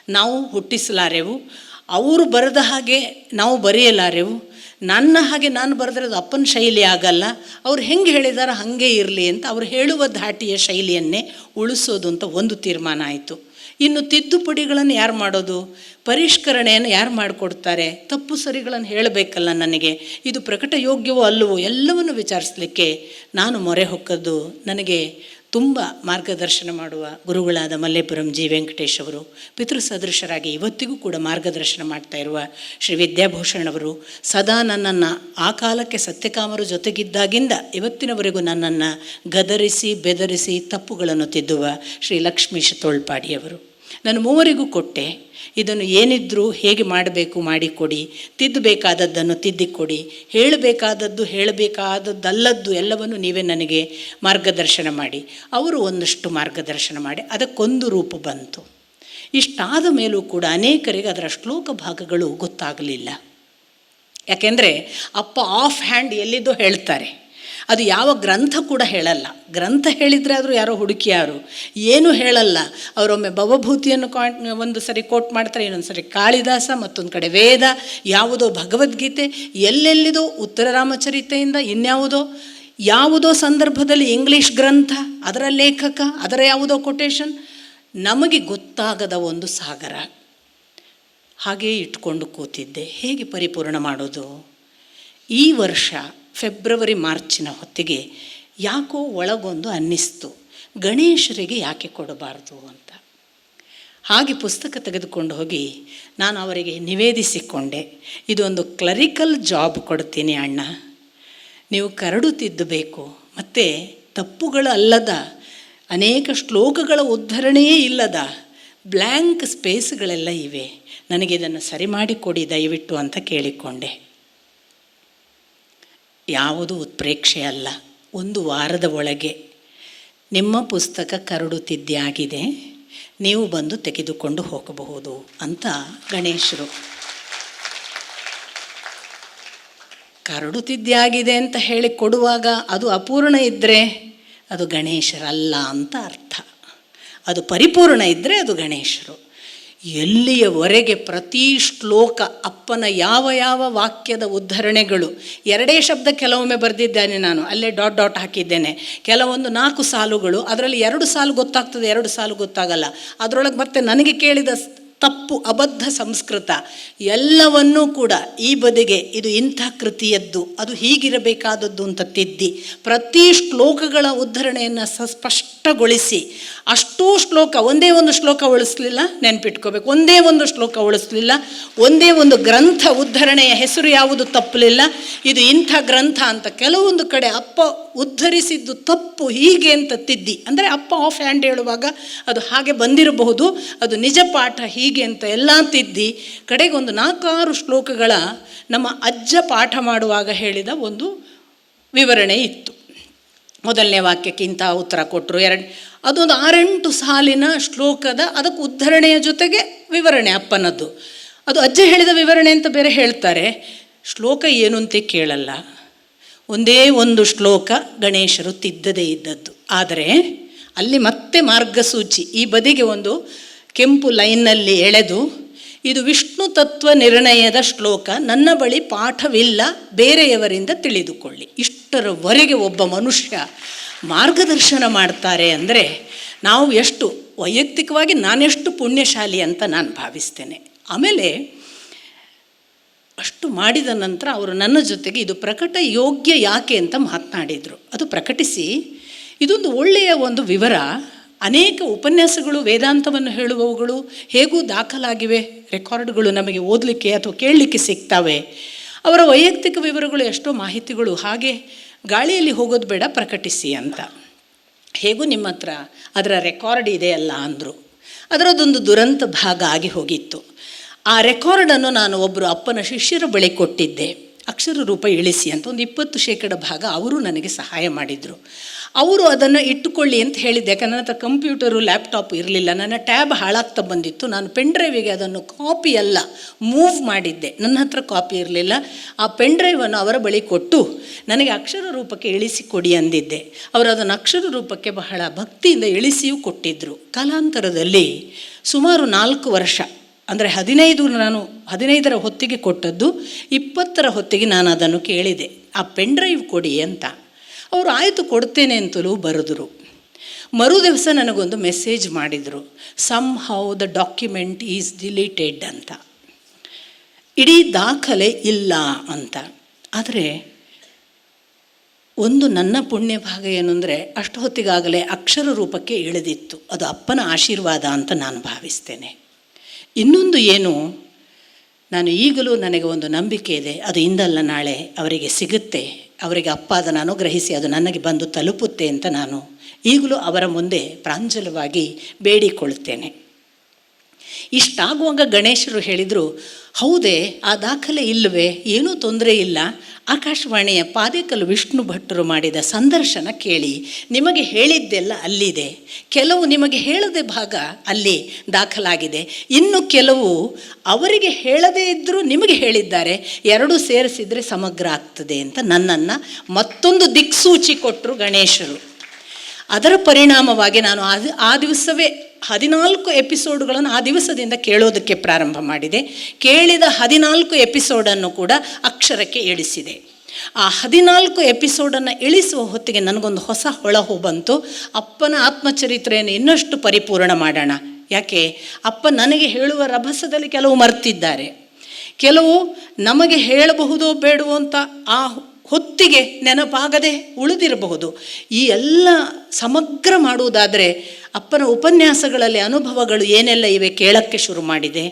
ನಾವು ಹುಟ್ಟಿಸಲಾರೆವು. ಅವರು ಬರೆದ ಹಾಗೆ ನಾವು ಬರೆಯಲಾರೆವು. ನನ್ನ ಹಾಗೆ ನಾನು ಬರೆದ್ರೆ ಅದು ಅಪ್ಪನ ಶೈಲಿ ಆಗಲ್ಲ. ಅವ್ರು ಹೆಂಗೆ ಹೇಳಿದಾರೋ ಹಾಗೆ ಇರಲಿ ಅಂತ ಅವ್ರು ಹೇಳುವ ಧಾಟಿಯ ಶೈಲಿಯನ್ನೇ ಉಳಿಸೋದು ಅಂತ ಒಂದು ತೀರ್ಮಾನ ಆಯಿತು. ಇನ್ನು ತಿದ್ದುಪಡಿಗಳನ್ನು ಯಾರು ಮಾಡೋದು? ಪರಿಷ್ಕರಣೆಯನ್ನು ಯಾರು ಮಾಡಿಕೊಡ್ತಾರೆ? ತಪ್ಪು ಸರಿಗಳನ್ನು ಹೇಳಬೇಕಲ್ಲ ನನಗೆ. ಇದು ಪ್ರಕಟ ಯೋಗ್ಯವೋ ಅಲ್ಲವೋ ಎಲ್ಲವನ್ನು ವಿಚಾರಿಸಲಿಕ್ಕೆ ನಾನು ಮೊರೆ ಹೊಕ್ಕದ್ದು ನನಗೆ ತುಂಬ ಮಾರ್ಗದರ್ಶನ ಮಾಡುವ ಗುರುಗಳಾದ ಮಲ್ಲೇಪುರಂ ಜಿ. ವೆಂಕಟೇಶ್ ಅವರು, ಪಿತೃಸದೃಶರಾಗಿ ಇವತ್ತಿಗೂ ಕೂಡ ಮಾರ್ಗದರ್ಶನ ಮಾಡ್ತಾ ಇರುವ ಶ್ರೀ ವಿದ್ಯಾಭೂಷಣ್ ಅವರು, ಸದಾ ನನ್ನನ್ನು ಆ ಕಾಲಕ್ಕೆ ಸತ್ಯಕಾಮರು ಜೊತೆಗಿದ್ದಾಗಿಂದ ಇವತ್ತಿನವರೆಗೂ ನನ್ನನ್ನು ಗದರಿಸಿ, ಬೆದರಿಸಿ ತಪ್ಪುಗಳನ್ನು ತಿದ್ದುವ ಶ್ರೀ ಲಕ್ಷ್ಮೀಶ್ ತೋಳ್ಪಾಡಿಯವರು. ನಾನು ಮೂವರಿಗೂ ಕೊಟ್ಟೆ. ಇದನ್ನು ಏನಿದ್ರೂ ಹೇಗೆ ಮಾಡಬೇಕು ಮಾಡಿಕೊಡಿ. ತಿದ್ದಬೇಕಾದದ್ದನ್ನು ತಿದ್ದಿಕೊಡಿ. ಹೇಳಬೇಕಾದದ್ದು ಹೇಳಬೇಕಾದದ್ದಲ್ಲದ್ದು ಎಲ್ಲವನ್ನು ನೀವೇ ನನಗೆ ಮಾರ್ಗದರ್ಶನ ಮಾಡಿ. ಅವರು ಒಂದಷ್ಟು ಮಾರ್ಗದರ್ಶನ ಮಾಡಿ. ಅದಕ್ಕೊಂದು ರೂಪ ಬಂತು. ಇಷ್ಟಾದ ಮೇಲೂ ಕೂಡ ಅನೇಕರಿಗೆ ಅದರ ಶ್ಲೋಕ ಭಾಗಗಳು ಗೊತ್ತಾಗಲಿಲ್ಲ. ಯಾಕೆಂದರೆ ಅಪ್ಪ ಆಫ್ ಹ್ಯಾಂಡ್ ಎಲ್ಲಿದ್ದೋ ಹೇಳ್ತಾರೆ. ಅದು ಯಾವ ಗ್ರಂಥ ಕೂಡ ಹೇಳಲ್ಲ. ಗ್ರಂಥ ಹೇಳಿದರೆ ಆದರೂ ಯಾರೋ ಹುಡುಕಿಯಾರು. ಏನೂ ಹೇಳಲ್ಲ. ಅವರೊಮ್ಮೆ ಭವಭೂತಿಯನ್ನು ಕಾಂಟ್ ಒಂದು ಸರಿ ಕೋಟ್ ಮಾಡ್ತಾರೆ, ಇನ್ನೊಂದು ಸರಿ ಕಾಳಿದಾಸ, ಮತ್ತೊಂದು ಕಡೆ ವೇದ, ಯಾವುದೋ ಭಗವದ್ಗೀತೆ, ಎಲ್ಲೆಲ್ಲಿದೋ ಉತ್ತರ ರಾಮಚರಿತೆಯಿಂದ ಇನ್ಯಾವುದೋ, ಯಾವುದೋ ಸಂದರ್ಭದಲ್ಲಿ ಇಂಗ್ಲೀಷ್ ಗ್ರಂಥ, ಅದರ ಲೇಖಕ, ಅದರ ಯಾವುದೋ ಕೊಟೇಶನ್ ನಮಗೆ ಗೊತ್ತಾಗದ ಒಂದು ಸಾಗರ. ಹಾಗೆಯೇ ಇಟ್ಕೊಂಡು ಕೂತಿದ್ದೆ. ಹೇಗೆ ಪರಿಪೂರ್ಣ ಮಾಡೋದು? ಈ ವರ್ಷ ಫೆಬ್ರವರಿ ಮಾರ್ಚಿನ ಹೊತ್ತಿಗೆ ಯಾಕೋ ಒಳಗೊಂದು ಅನ್ನಿಸ್ತು. ಗಣೇಶರಿಗೆ ಯಾಕೆ ಕೊಡಬಾರ್ದು ಅಂತ. ಹಾಗೆ ಪುಸ್ತಕ ತೆಗೆದುಕೊಂಡು ಹೋಗಿ ನಾನು ಅವರಿಗೆ ನಿವೇದಿಸಿಕೊಂಡೆ. ಇದೊಂದು ಕ್ಲರಿಕಲ್ ಜಾಬ್ ಕೊಡ್ತೀನಿ ಅಣ್ಣ. ನೀವು ಕರಡು ತಿದ್ದಬೇಕು ಮತ್ತು ತಪ್ಪುಗಳಲ್ಲದ, ಅನೇಕ ಶ್ಲೋಕಗಳ ಉದ್ಧರಣೆಯೇ ಇಲ್ಲದ, ಬ್ಲ್ಯಾಂಕ್ ಸ್ಪೇಸ್ಗಳೆಲ್ಲ ಇವೆ. ನನಗೆ ಇದನ್ನು ಸರಿ ಮಾಡಿಕೊಡಿ ದಯವಿಟ್ಟು ಅಂತ ಕೇಳಿಕೊಂಡೆ. ಯಾವುದು ಉತ್ಪ್ರೇಕ್ಷೆ ಅಲ್ಲ. ಒಂದು ವಾರದ ಒಳಗೆ ನಿಮ್ಮ ಪುಸ್ತಕ ಕರಡುತ್ತಿದ್ದಾಗಿದೆ ನೀವು ಬಂದು ತೆಗೆದುಕೊಂಡು ಹೋಗಬಹುದು ಅಂತ ಗಣೇಶರು. ಕರಡುತ್ತಿದ್ದಾಗಿದೆ ಅಂತ ಹೇಳಿ ಕೊಡುವಾಗ ಅದು ಅಪೂರ್ಣ ಇದ್ದರೆ ಅದು ಗಣೇಶರಲ್ಲ ಅಂತ ಅರ್ಥ. ಅದು ಪರಿಪೂರ್ಣ ಇದ್ದರೆ ಅದು ಗಣೇಶರು. ಎಲ್ಲಿಯವರೆಗೆ ಪ್ರತಿ ಶ್ಲೋಕ ಅಪ್ಪನ ಯಾವ ಯಾವ ವಾಕ್ಯದ ಉದ್ಧರಣೆಗಳು? ಎರಡೇ ಶಬ್ದ ಕೆಲವೊಮ್ಮೆ ಬರೆದಿದ್ದೇನೆ ನಾನು, ಅಲ್ಲೇ ಡಾಟ್ ಡಾಟ್ ಹಾಕಿದ್ದೇನೆ. ಕೆಲವೊಂದು ನಾಲ್ಕು ಸಾಲುಗಳು, ಅದರಲ್ಲಿ ಎರಡು ಸಾಲು ಗೊತ್ತಾಗ್ತದೆ, ಎರಡು ಸಾಲು ಗೊತ್ತಾಗಲ್ಲ. ಅದರೊಳಗೆ ಮತ್ತೆ ನನಗೆ ಕೇಳಿದ ತಪ್ಪು ಅಬದ್ಧ ಸಂಸ್ಕೃತ, ಎಲ್ಲವನ್ನೂ ಕೂಡ ಈ ಬದಿಗೆ ಇದು ಇಂಥ ಕೃತಿಯದ್ದು, ಅದು ಹೀಗಿರಬೇಕಾದದ್ದು ಅಂತ ತಿದ್ದಿ, ಪ್ರತಿ ಶ್ಲೋಕಗಳ ಉದ್ಧರಣೆಯನ್ನು ಸ್ಪಷ್ಟಗೊಳಿಸಿ ಅಷ್ಟೂ ಶ್ಲೋಕ, ಒಂದೇ ಒಂದು ಶ್ಲೋಕ ಉಳಿಸ್ಲಿಲ್ಲ, ನೆನ್ಪಿಟ್ಕೋಬೇಕು. ಒಂದೇ ಒಂದು ಶ್ಲೋಕ ಉಳಿಸ್ಲಿಲ್ಲ, ಒಂದೇ ಒಂದು ಗ್ರಂಥ ಉದ್ಧರಣೆಯ ಹೆಸರು ಯಾವುದು ತಪ್ಪಲಿಲ್ಲ. ಇದು ಇಂಥ ಗ್ರಂಥ ಅಂತ ಕೆಲವೊಂದು ಕಡೆ ಅಪ್ಪ ಉದ್ಧರಿಸಿದ್ದು ತಪ್ಪು ಹೀಗೆ ಅಂತ ತಿದ್ದಿ. ಅಂದರೆ ಅಪ್ಪ ಆಫ್ ಹ್ಯಾಂಡ್ ಹೇಳುವಾಗ ಅದು ಹಾಗೆ ಬಂದಿರಬಹುದು, ಅದು ನಿಜ ಪಾಠ ಹೀಗೆ ಅಂತ ಎಲ್ಲ ತಿದ್ದಿ. ಕಡೆಗೆ ಒಂದು ನಾಲ್ಕಾರು ಶ್ಲೋಕಗಳ ನಮ್ಮ ಅಜ್ಜ ಪಾಠ ಮಾಡುವಾಗ ಹೇಳಿದ ಒಂದು ವಿವರಣೆ ಇತ್ತು. ಮೊದಲನೇ ವಾಕ್ಯಕ್ಕೆ ಇಂಥ ಉತ್ತರ ಕೊಟ್ಟರು ಎರಡು. ಅದೊಂದು ಆರೆಂಟು ಸಾಲಿನ ಶ್ಲೋಕದ ಅದಕ್ಕೆ ಉದ್ಧರಣೆಯ ಜೊತೆಗೆ ವಿವರಣೆ, ಅಪ್ಪನದ್ದು. ಅದು ಅಜ್ಜ ಹೇಳಿದ ವಿವರಣೆ ಅಂತ ಬೇರೆ ಹೇಳ್ತಾರೆ. ಶ್ಲೋಕ ಏನು ಅಂತ ಕೇಳಲ್ಲ. ಒಂದೇ ಒಂದು ಶ್ಲೋಕ ಗಣೇಶರು ತಿದ್ದದೇ ಇದ್ದದ್ದು. ಆದರೆ ಅಲ್ಲಿ ಮತ್ತೆ ಮಾರ್ಗಸೂಚಿ, ಈ ಬದಿಗೆ ಒಂದು ಕೆಂಪು ಲೈನ್ನಲ್ಲಿ ಎಳೆದು, ಇದು ವಿಷ್ಣು ತತ್ವ ನಿರ್ಣಯದ ಶ್ಲೋಕ, ನನ್ನ ಬಳಿ ಪಾಠವಿಲ್ಲ, ಬೇರೆಯವರಿಂದ ತಿಳಿದುಕೊಳ್ಳಿ. ಇಷ್ಟರವರೆಗೆ ಒಬ್ಬ ಮನುಷ್ಯ ಮಾರ್ಗದರ್ಶನ ಮಾಡ್ತಾರೆ ಅಂದರೆ ನಾವು ಎಷ್ಟು ವೈಯಕ್ತಿಕವಾಗಿ ನಾನೆಷ್ಟು ಪುಣ್ಯಶಾಲಿ ಅಂತ ನಾನು ಭಾವಿಸ್ತೇನೆ. ಆಮೇಲೆ ಅಷ್ಟು ಮಾಡಿದ ನಂತರ ಅವರು ನನ್ನ ಜೊತೆಗೆ ಇದು ಪ್ರಕಟ ಯೋಗ್ಯ ಯಾಕೆ ಅಂತ ಮಾತನಾಡಿದರು. ಅದು ಪ್ರಕಟಿಸಿ, ಇದೊಂದು ಒಳ್ಳೆಯ ಒಂದು ವಿವರ, ಅನೇಕ ಉಪನ್ಯಾಸಗಳು ವೇದಾಂತವನ್ನು ಹೇಳುವವುಗಳು ಹೇಗೂ ದಾಖಲಾಗಿವೆ, ರೆಕಾರ್ಡ್ಗಳು ನಮಗೆ ಓದಲಿಕ್ಕೆ ಅಥವಾ ಕೇಳಲಿಕ್ಕೆ ಸಿಗ್ತವೆ. ಅವರ ವೈಯಕ್ತಿಕ ವಿವರಗಳು ಎಷ್ಟೋ ಮಾಹಿತಿಗಳು. ಹಾಗೆ ಗಾಳಿಯಲ್ಲಿ ಹೋಗೋದು ಬೇಡ, ಪ್ರಕಟಿಸಿ ಅಂತ. ಹೇಗೂ ನಿಮ್ಮ ಹತ್ರ ಅದರ ರೆಕಾರ್ಡ್ ಇದೆಯಲ್ಲ ಅಂದರು. ಅದರದೊಂದು ದುರಂತ ಭಾಗ ಆಗಿ ಹೋಗಿತ್ತು. ಆ ರೆಕಾರ್ಡನ್ನು ನಾನು ಒಬ್ಬರು ಅಪ್ಪನ ಶಿಷ್ಯರ ಬಳಿ ಕೊಟ್ಟಿದ್ದೆ. ಅಕ್ಷರ ರೂಪ ಇಳಿಸಿ ಅಂತ ಒಂದು ಇಪ್ಪತ್ತು ಶೇಕಡ ಭಾಗ ಅವರು ನನಗೆ ಸಹಾಯ ಮಾಡಿದರು. ಅವರು ಅದನ್ನು ಇಟ್ಟುಕೊಳ್ಳಿ ಅಂತ ಹೇಳಿದ್ದೆ, ಯಾಕಂದರೆ ನನ್ನ ಹತ್ರ ಕಂಪ್ಯೂಟರು, ಲ್ಯಾಪ್ಟಾಪ್ ಇರಲಿಲ್ಲ. ನನ್ನ ಟ್ಯಾಬ್ ಹಾಳಾಗ್ತಾ ಬಂದಿತ್ತು. ನಾನು ಪೆನ್ ಡ್ರೈವಿಗೆ ಅದನ್ನು ಕಾಪಿ ಅಲ್ಲ ಮೂವ್ ಮಾಡಿದ್ದೆ. ನನ್ನ ಹತ್ರ ಕಾಪಿ ಇರಲಿಲ್ಲ. ಆ ಪೆನ್ ಡ್ರೈವನ್ನು ಅವರ ಬಳಿ ಕೊಟ್ಟು ನನಗೆ ಅಕ್ಷರ ರೂಪಕ್ಕೆ ಇಳಿಸಿ ಕೊಡಿ ಅಂದಿದ್ದೆ. ಅವರು ಅದನ್ನು ಅಕ್ಷರ ರೂಪಕ್ಕೆ ಬಹಳ ಭಕ್ತಿಯಿಂದ ಇಳಿಸಿಯೂ ಕೊಟ್ಟಿದ್ದರು ಕಾಲಾಂತರದಲ್ಲಿ ಸುಮಾರು ನಾಲ್ಕು ವರ್ಷ ಅಂದರೆ ಹದಿನೈದು ನಾನು ಹದಿನೈದರ ಹೊತ್ತಿಗೆ ಕೊಟ್ಟದ್ದು, ಇಪ್ಪತ್ತರ ಹೊತ್ತಿಗೆ ನಾನು ಅದನ್ನು ಕೇಳಿದೆ. ಆ ಪೆನ್ ಡ್ರೈವ್ ಕೊಡಿ ಅಂತ. ಅವರು ಆಯಿತು ಕೊಡ್ತೇನೆ ಅಂತಲೂ ಬರೆದರು. ಮರು ದಿವಸ ನನಗೊಂದು ಮೆಸೇಜ್ ಮಾಡಿದರು. Somehow the document is deleted ಅಂತ. ಇಡೀ ದಾಖಲೆ ಇಲ್ಲ ಅಂತ. ಆದರೆ ಒಂದು ನನ್ನ ಪುಣ್ಯ ಭಾಗ ಏನು ಅಂದರೆ ಅಷ್ಟು ಹೊತ್ತಿಗಾಗಲೇ ಅಕ್ಷರ ರೂಪಕ್ಕೆ ಇಳಿದಿತ್ತು. ಅದು ಅಪ್ಪನ ಆಶೀರ್ವಾದ ಅಂತ ನಾನು ಭಾವಿಸ್ತೇನೆ. ಇನ್ನೊಂದು ಏನು? ನಾನು ಈಗಲೂ ನನಗೆ ಒಂದು ನಂಬಿಕೆ ಇದೆ. ಅದು ಇಂದಲ್ಲ ನಾಳೆ ಅವರಿಗೆ ಸಿಗುತ್ತೆ. ಅವರಿಗೆ ಅಪ್ಪ ಅದನ್ನು ಅನುಗ್ರಹಿಸಿ ಅದು ನನಗೆ ಬಂದು ತಲುಪುತ್ತೆ ಅಂತ ನಾನು ಈಗಲೂ ಅವರ ಮುಂದೆ ಪ್ರಾಂಜಲವಾಗಿ ಬೇಡಿಕೊಳ್ಳುತ್ತೇನೆ. ಇಷ್ಟಾಗುವಾಗ ಗಣೇಶರು ಹೇಳಿದರು ಹೌದೇ, ಆ ದಾಖಲೆ ಇಲ್ಲವೇ? ಏನೂ ತೊಂದರೆ ಇಲ್ಲ. ಆಕಾಶವಾಣಿಯ ಪಾದೇಕಲ್ ವಿಷ್ಣು ಭಟ್ಟರು ಮಾಡಿದ ಸಂದರ್ಶನ ಕೇಳಿ. ನಿಮಗೆ ಹೇಳಿದ್ದೆಲ್ಲ ಅಲ್ಲಿದೆ. ಕೆಲವು ನಿಮಗೆ ಹೇಳದೆ ಭಾಗ ಅಲ್ಲಿ ದಾಖಲಾಗಿದೆ. ಇನ್ನು ಕೆಲವು ಅವರಿಗೆ ಹೇಳದೇ ಇದ್ದರೂ ನಿಮಗೆ ಹೇಳಿದ್ದಾರೆ. ಎರಡೂ ಸೇರಿಸಿದರೆ ಸಮಗ್ರ ಆಗ್ತದೆ ಅಂತ ನನ್ನನ್ನು ಮತ್ತೊಂದು ದಿಕ್ಸೂಚಿ ಕೊಟ್ಟರು ಗಣೇಶರು. ಅದರ ಪರಿಣಾಮವಾಗಿ ನಾನು ಆ ದಿವಸವೇ ಹದಿನಾಲ್ಕು ಎಪಿಸೋಡ್ಗಳನ್ನು ಆ ದಿವಸದಿಂದ ಕೇಳೋದಕ್ಕೆ ಪ್ರಾರಂಭ ಮಾಡಿದೆ. ಕೇಳಿದ ಹದಿನಾಲ್ಕು ಎಪಿಸೋಡನ್ನು ಕೂಡ ಅಕ್ಷರಕ್ಕೆ ಇಳಿಸಿದೆ. ಆ ಹದಿನಾಲ್ಕು ಎಪಿಸೋಡನ್ನು ಇಳಿಸುವ ಹೊತ್ತಿಗೆ ನನಗೊಂದು ಹೊಸ ಹೊಳಹು ಬಂತು. ಅಪ್ಪನ ಆತ್ಮಚರಿತ್ರೆಯನ್ನು ಇನ್ನಷ್ಟು ಪರಿಪೂರ್ಣ ಮಾಡೋಣ. ಯಾಕೆ? ಅಪ್ಪ ನನಗೆ ಹೇಳುವ ರಭಸದಲ್ಲಿ ಕೆಲವು ಮರ್ತಿದ್ದಾರೆ. ಕೆಲವು ನಮಗೆ ಹೇಳಬಹುದೋ ಬೇಡವೋ ಅಂತ ಆ ಹೊತ್ತಿಗೆ ನೆನಪಾಗದೆ ಉಳಿದಿರಬಹುದು. ಈ ಎಲ್ಲ ಸಮಗ್ರ ಮಾಡುವುದಾದರೆ ಅಪ್ಪನ ಉಪನ್ಯಾಸಗಳಲ್ಲಿ ಅನುಭವಗಳು ಏನೆಲ್ಲ ಇವೆ ಕೇಳಕ್ಕೆ ಶುರು ಮಾಡಿದೆ.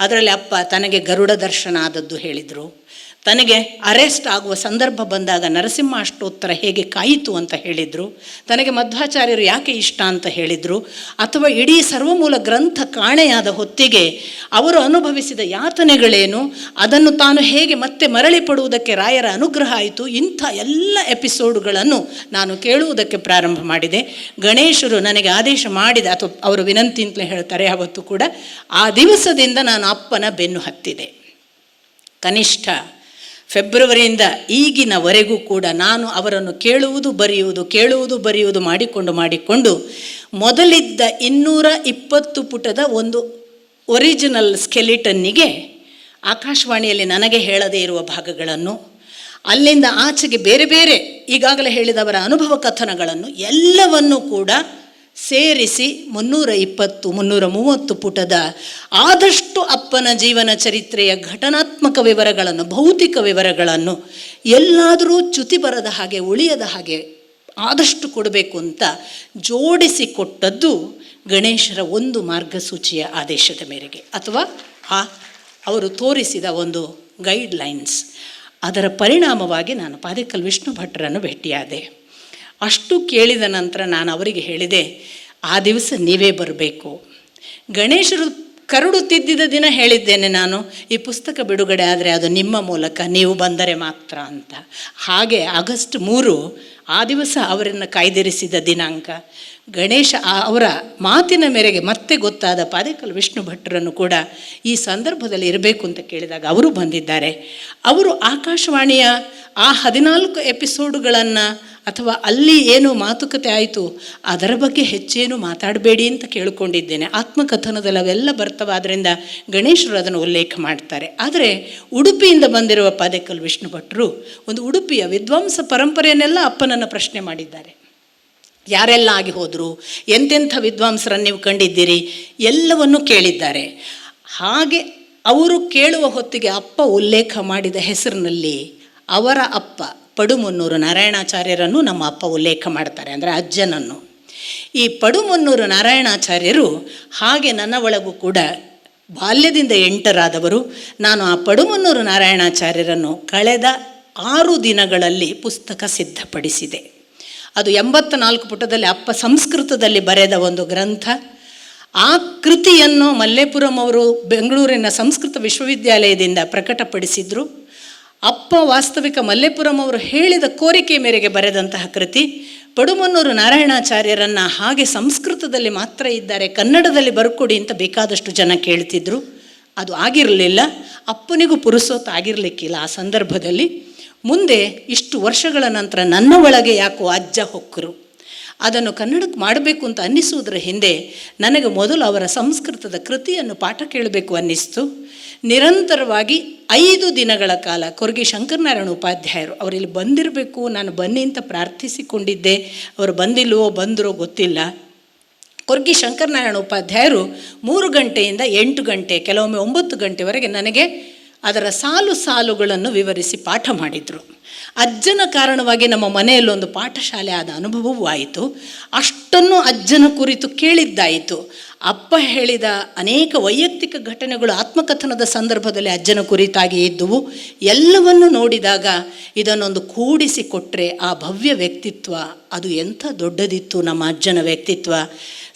ಅದರಲ್ಲಿ ಅಪ್ಪ ತನಗೆ ಗರುಡ ದರ್ಶನ ಆದದ್ದು ಹೇಳಿದರು. ತನಗೆ ಅರೆಸ್ಟ್ ಆಗುವ ಸಂದರ್ಭ ಬಂದಾಗ ನರಸಿಂಹ ಅಷ್ಟೋತ್ತರ ಹೇಗೆ ಕಾಯಿತು ಅಂತ ಹೇಳಿದರು. ತನಗೆ ಮಧ್ವಾಚಾರ್ಯರು ಯಾಕೆ ಇಷ್ಟ ಅಂತ ಹೇಳಿದರು. ಅಥವಾ ಇಡೀ ಸರ್ವಮೂಲ ಗ್ರಂಥ ಕಾಣೆಯಾದ ಹೊತ್ತಿಗೆ ಅವರು ಅನುಭವಿಸಿದ ಯಾತನೆಗಳೇನು. ಅದನ್ನು ತಾನು ಹೇಗೆ ಮತ್ತೆ ಮರಳಿ ಪಡುವುದಕ್ಕೆ ರಾಯರ ಅನುಗ್ರಹ ಆಯಿತು. ಇಂಥ ಎಲ್ಲ ಎಪಿಸೋಡುಗಳನ್ನು ನಾನು ಕೇಳುವುದಕ್ಕೆ ಪ್ರಾರಂಭ ಮಾಡಿದೆ. ಗಣೇಶರು ನನಗೆ ಆದೇಶ ಮಾಡಿದ, ಅಥವಾ ಅವರು ವಿನಂತಿ ಅಂತಲೇ ಹೇಳ್ತಾರೆ, ಅವತ್ತು ಕೂಡ ಆ ದಿವಸದಿಂದ ನಾನು ಅಪ್ಪನ ಬೆನ್ನು ಹತ್ತಿದೆ. ಕನಿಷ್ಠ ಫೆಬ್ರವರಿಯಿಂದ ಈಗಿನವರೆಗೂ ಕೂಡ ನಾನು ಅವರನ್ನು ಕೇಳುವುದು, ಬರೆಯುವುದು ಕೇಳುವುದು, ಬರೆಯುವುದು ಮಾಡಿಕೊಂಡು ಮಾಡಿಕೊಂಡು ಮೊದಲಿದ್ದ ಇನ್ನೂರ ಇಪ್ಪತ್ತು ಪುಟದ ಒಂದು ಒರಿಜಿನಲ್ ಸ್ಕೆಲಿಟನ್ನಿಗೆ ಆಕಾಶವಾಣಿಯಲ್ಲಿ ನನಗೆ ಹೇಳದೇ ಇರುವ ಭಾಗಗಳನ್ನು, ಅಲ್ಲಿಂದ ಆಚೆಗೆ ಬೇರೆ ಬೇರೆ ಈಗಾಗಲೇ ಹೇಳಿದವರ ಅನುಭವ ಕಥನಗಳನ್ನು ಎಲ್ಲವನ್ನೂ ಕೂಡ ಸೇರಿಸಿ ಮುನ್ನೂರ ಇಪ್ಪತ್ತು, ಮುನ್ನೂರ ಮೂವತ್ತು ಪುಟದ ಆದಷ್ಟು ಅಪ್ಪನ ಜೀವನ ಚರಿತ್ರೆಯ ಘಟನಾತ್ಮಕ ವಿವರಗಳನ್ನು, ಭೌತಿಕ ವಿವರಗಳನ್ನು ಎಲ್ಲಾದರೂ ಚ್ಯುತಿ ಬರದ ಹಾಗೆ, ಉಳಿಯದ ಹಾಗೆ ಆದಷ್ಟು ಕೊಡಬೇಕು ಅಂತ ಜೋಡಿಸಿ ಕೊಟ್ಟದ್ದು ಗಣೇಶರ ಒಂದು ಮಾರ್ಗಸೂಚಿಯ ಆದೇಶದ ಮೇರೆಗೆ. ಅಥವಾ ಆ ಅವರು ತೋರಿಸಿದ ಒಂದು ಗೈಡ್ಲೈನ್ಸ್. ಅದರ ಪರಿಣಾಮವಾಗಿ ನಾನು ಪಾದೇಕಲ್ ವಿಷ್ಣು ಭಟ್ರನ್ನು ಭೇಟಿಯಾದೆ. ಅಷ್ಟು ಕೇಳಿದ ನಂತರ ನಾನು ಅವರಿಗೆ ಹೇಳಿದೆ, ಆ ದಿವಸ ನೀವೇ ಬರಬೇಕು. ಗಣೇಶರು ಕರಡು ತಿದ್ದಿದ ದಿನ ಹೇಳಿದ್ದೇನೆ ನಾನು, ಈ ಪುಸ್ತಕ ಬಿಡುಗಡೆ ಆದರೆ ಅದು ನಿಮ್ಮ ಮೂಲಕ, ನೀವು ಬಂದರೆ ಮಾತ್ರ ಅಂತ. ಹಾಗೆ ಆಗಸ್ಟ್ ಮೂರು, ಆ ದಿವಸ ಅವರನ್ನು ಕಾಯ್ದಿರಿಸಿದ ದಿನಾಂಕ. ಗಣೇಶ ಅವರ ಮಾತಿನ ಮೇರೆಗೆ ಮತ್ತೆ ಗೊತ್ತಾದ ಪಾದೇಕಲ್ ವಿಷ್ಣು ಭಟ್ರನ್ನು ಕೂಡ ಈ ಸಂದರ್ಭದಲ್ಲಿ ಇರಬೇಕು ಅಂತ ಕೇಳಿದಾಗ ಅವರು ಬಂದಿದ್ದಾರೆ. ಅವರು ಆಕಾಶವಾಣಿಯ ಆ ಹದಿನಾಲ್ಕು ಎಪಿಸೋಡುಗಳನ್ನು ಅಥವಾ ಅಲ್ಲಿ ಏನು ಮಾತುಕತೆ ಆಯಿತು ಅದರ ಬಗ್ಗೆ ಹೆಚ್ಚೇನು ಮಾತಾಡಬೇಡಿ ಅಂತ ಕೇಳಿಕೊಂಡಿದ್ದೇನೆ. ಆತ್ಮಕಥನದಲ್ಲಿ ಅವೆಲ್ಲ ಬರ್ತವೆ ಆದ್ದರಿಂದ ಗಣೇಶರು ಅದನ್ನು ಉಲ್ಲೇಖ ಮಾಡ್ತಾರೆ. ಆದರೆ ಉಡುಪಿಯಿಂದ ಬಂದಿರುವ ಪಾದೇಕಲ್ ವಿಷ್ಣು ಭಟ್ರು ಒಂದು ಉಡುಪಿಯ ವಿದ್ವಾಂಸ ಪರಂಪರೆಯನ್ನೆಲ್ಲ ಅಪ್ಪನನ್ನು ಪ್ರಶ್ನೆ ಮಾಡಿದ್ದಾರೆ. ಯಾರೆಲ್ಲ ಆಗಿ ಹೋದರು? ಎಂತೆಂಥ ವಿದ್ವಾಂಸರನ್ನು ನೀವು ಕಂಡಿದ್ದೀರಿ? ಎಲ್ಲವನ್ನೂ ಕೇಳಿದ್ದಾರೆ. ಹಾಗೆ ಅವರು ಕೇಳುವ ಹೊತ್ತಿಗೆ ಅಪ್ಪ ಉಲ್ಲೇಖ ಮಾಡಿದ ಹೆಸರಿನಲ್ಲಿ ಅವರ ಅಪ್ಪ ಪಡುಮುನ್ನೂರು ನಾರಾಯಣಾಚಾರ್ಯರನ್ನು ನಮ್ಮ ಅಪ್ಪ ಉಲ್ಲೇಖ ಮಾಡ್ತಾರೆ, ಅಂದರೆ ಅಜ್ಜನನ್ನು. ಈ ಪಡುಮುನ್ನೂರು ನಾರಾಯಣಾಚಾರ್ಯರು ಹಾಗೆ ನನ್ನ ಒಳಗೂ ಕೂಡ ಬಾಲ್ಯದಿಂದ ಎಂಟರಾದವರು. ನಾನು ಆ ಪಡುಮುನ್ನೂರು ನಾರಾಯಣಾಚಾರ್ಯರನ್ನು ಕಳೆದ ಆರು ದಿನಗಳಲ್ಲಿ ಪುಸ್ತಕ ಸಿದ್ಧಪಡಿಸಿದೆ. ಅದು ಎಂಬತ್ತ ನಾಲ್ಕು ಪುಟದಲ್ಲಿ ಅಪ್ಪ ಸಂಸ್ಕೃತದಲ್ಲಿ ಬರೆದ ಒಂದು ಗ್ರಂಥ. ಆ ಕೃತಿಯನ್ನು ಮಲ್ಲೇಪುರಂ ಅವರು ಬೆಂಗಳೂರಿನ ಸಂಸ್ಕೃತ ವಿಶ್ವವಿದ್ಯಾಲಯದಿಂದ ಪ್ರಕಟಪಡಿಸಿದರು. ಅಪ್ಪ ವಾಸ್ತವಿಕ ಮಲ್ಲೇಪುರಂ ಅವರು ಹೇಳಿದ ಕೋರಿಕೆ ಮೇರೆಗೆ ಬರೆದಂತಹ ಕೃತಿ, ಪಡುಮನ್ನೂರು ನಾರಾಯಣಾಚಾರ್ಯರನ್ನು ಹಾಗೆ ಸಂಸ್ಕೃತದಲ್ಲಿ ಮಾತ್ರ ಇದ್ದಾರೆ, ಕನ್ನಡದಲ್ಲಿ ಬರ್ಕೊಡಿ ಅಂತ ಬೇಕಾದಷ್ಟು ಜನ ಕೇಳ್ತಿದ್ರು. ಅದು ಆಗಿರಲಿಲ್ಲ, ಅಪ್ಪನಿಗೂ ಪುರುಸೋತ್ ಆಗಿರಲಿಕ್ಕಿಲ್ಲ ಆ ಸಂದರ್ಭದಲ್ಲಿ. ಮುಂದೆ ಇಷ್ಟು ವರ್ಷಗಳ ನಂತರ ನನ್ನ ಒಳಗೆ ಯಾಕೋ ಅಜ್ಜ ಹೊಕ್ಕರು. ಅದನ್ನು ಕನ್ನಡಕ್ಕೆ ಮಾಡಬೇಕು ಅಂತ ಅನ್ನಿಸುವುದರ ಹಿಂದೆ ನನಗೆ ಮೊದಲು ಅವರ ಸಂಸ್ಕೃತದ ಕೃತಿಯನ್ನು ಪಾಠ ಕೇಳಬೇಕು ಅನ್ನಿಸ್ತು. ನಿರಂತರವಾಗಿ ಐದು ದಿನಗಳ ಕಾಲ ಕೊರಗಿ ಶಂಕರನಾರಾಯಣ ಉಪಾಧ್ಯಾಯರು ಅವರಿಲ್ಲಿ ಬಂದಿರಬೇಕು, ನಾನು ಬನ್ನಿ ಅಂತ ಪ್ರಾರ್ಥಿಸಿಕೊಂಡಿದ್ದೆ. ಅವರು ಬಂದಿಲ್ವೋ, ಬಂದರೋ ಗೊತ್ತಿಲ್ಲ. ಕೊರ್ಗಿ ಶಂಕರನಾರಾಯಣ ಉಪಾಧ್ಯಾಯರು ಮೂರು ಗಂಟೆಯಿಂದ ಎಂಟು ಗಂಟೆ, ಕೆಲವೊಮ್ಮೆ ಒಂಬತ್ತು ಗಂಟೆವರೆಗೆ ನನಗೆ ಅದರ ಸಾಲು ಸಾಲುಗಳನ್ನು ವಿವರಿಸಿ ಪಾಠ ಮಾಡಿದರು. ಅಜ್ಜನ ಕಾರಣವಾಗಿ ನಮ್ಮ ಮನೆಯಲ್ಲಿ ಒಂದು ಪಾಠಶಾಲೆ ಆದ ಅನುಭವವೂ ಆಯಿತು. ಅಷ್ಟನ್ನು ಅಜ್ಜನ ಕುರಿತು ಕೇಳಿದ್ದಾಯಿತು. ಅಪ್ಪ ಹೇಳಿದ ಅನೇಕ ವೈಯಕ್ತಿಕ ಘಟನೆಗಳು ಆತ್ಮಕಥನದ ಸಂದರ್ಭದಲ್ಲಿ ಅಜ್ಜನ ಕುರಿತಾಗಿ ಇದ್ದುವು. ಎಲ್ಲವನ್ನು ನೋಡಿದಾಗ ಇದನ್ನೊಂದು ಕೂಡಿಸಿ ಕೊಟ್ಟರೆ ಆ ಭವ್ಯ ವ್ಯಕ್ತಿತ್ವ ಅದು ಎಂಥ ದೊಡ್ಡದಿತ್ತು ನಮ್ಮ ಅಜ್ಜನ ವ್ಯಕ್ತಿತ್ವ.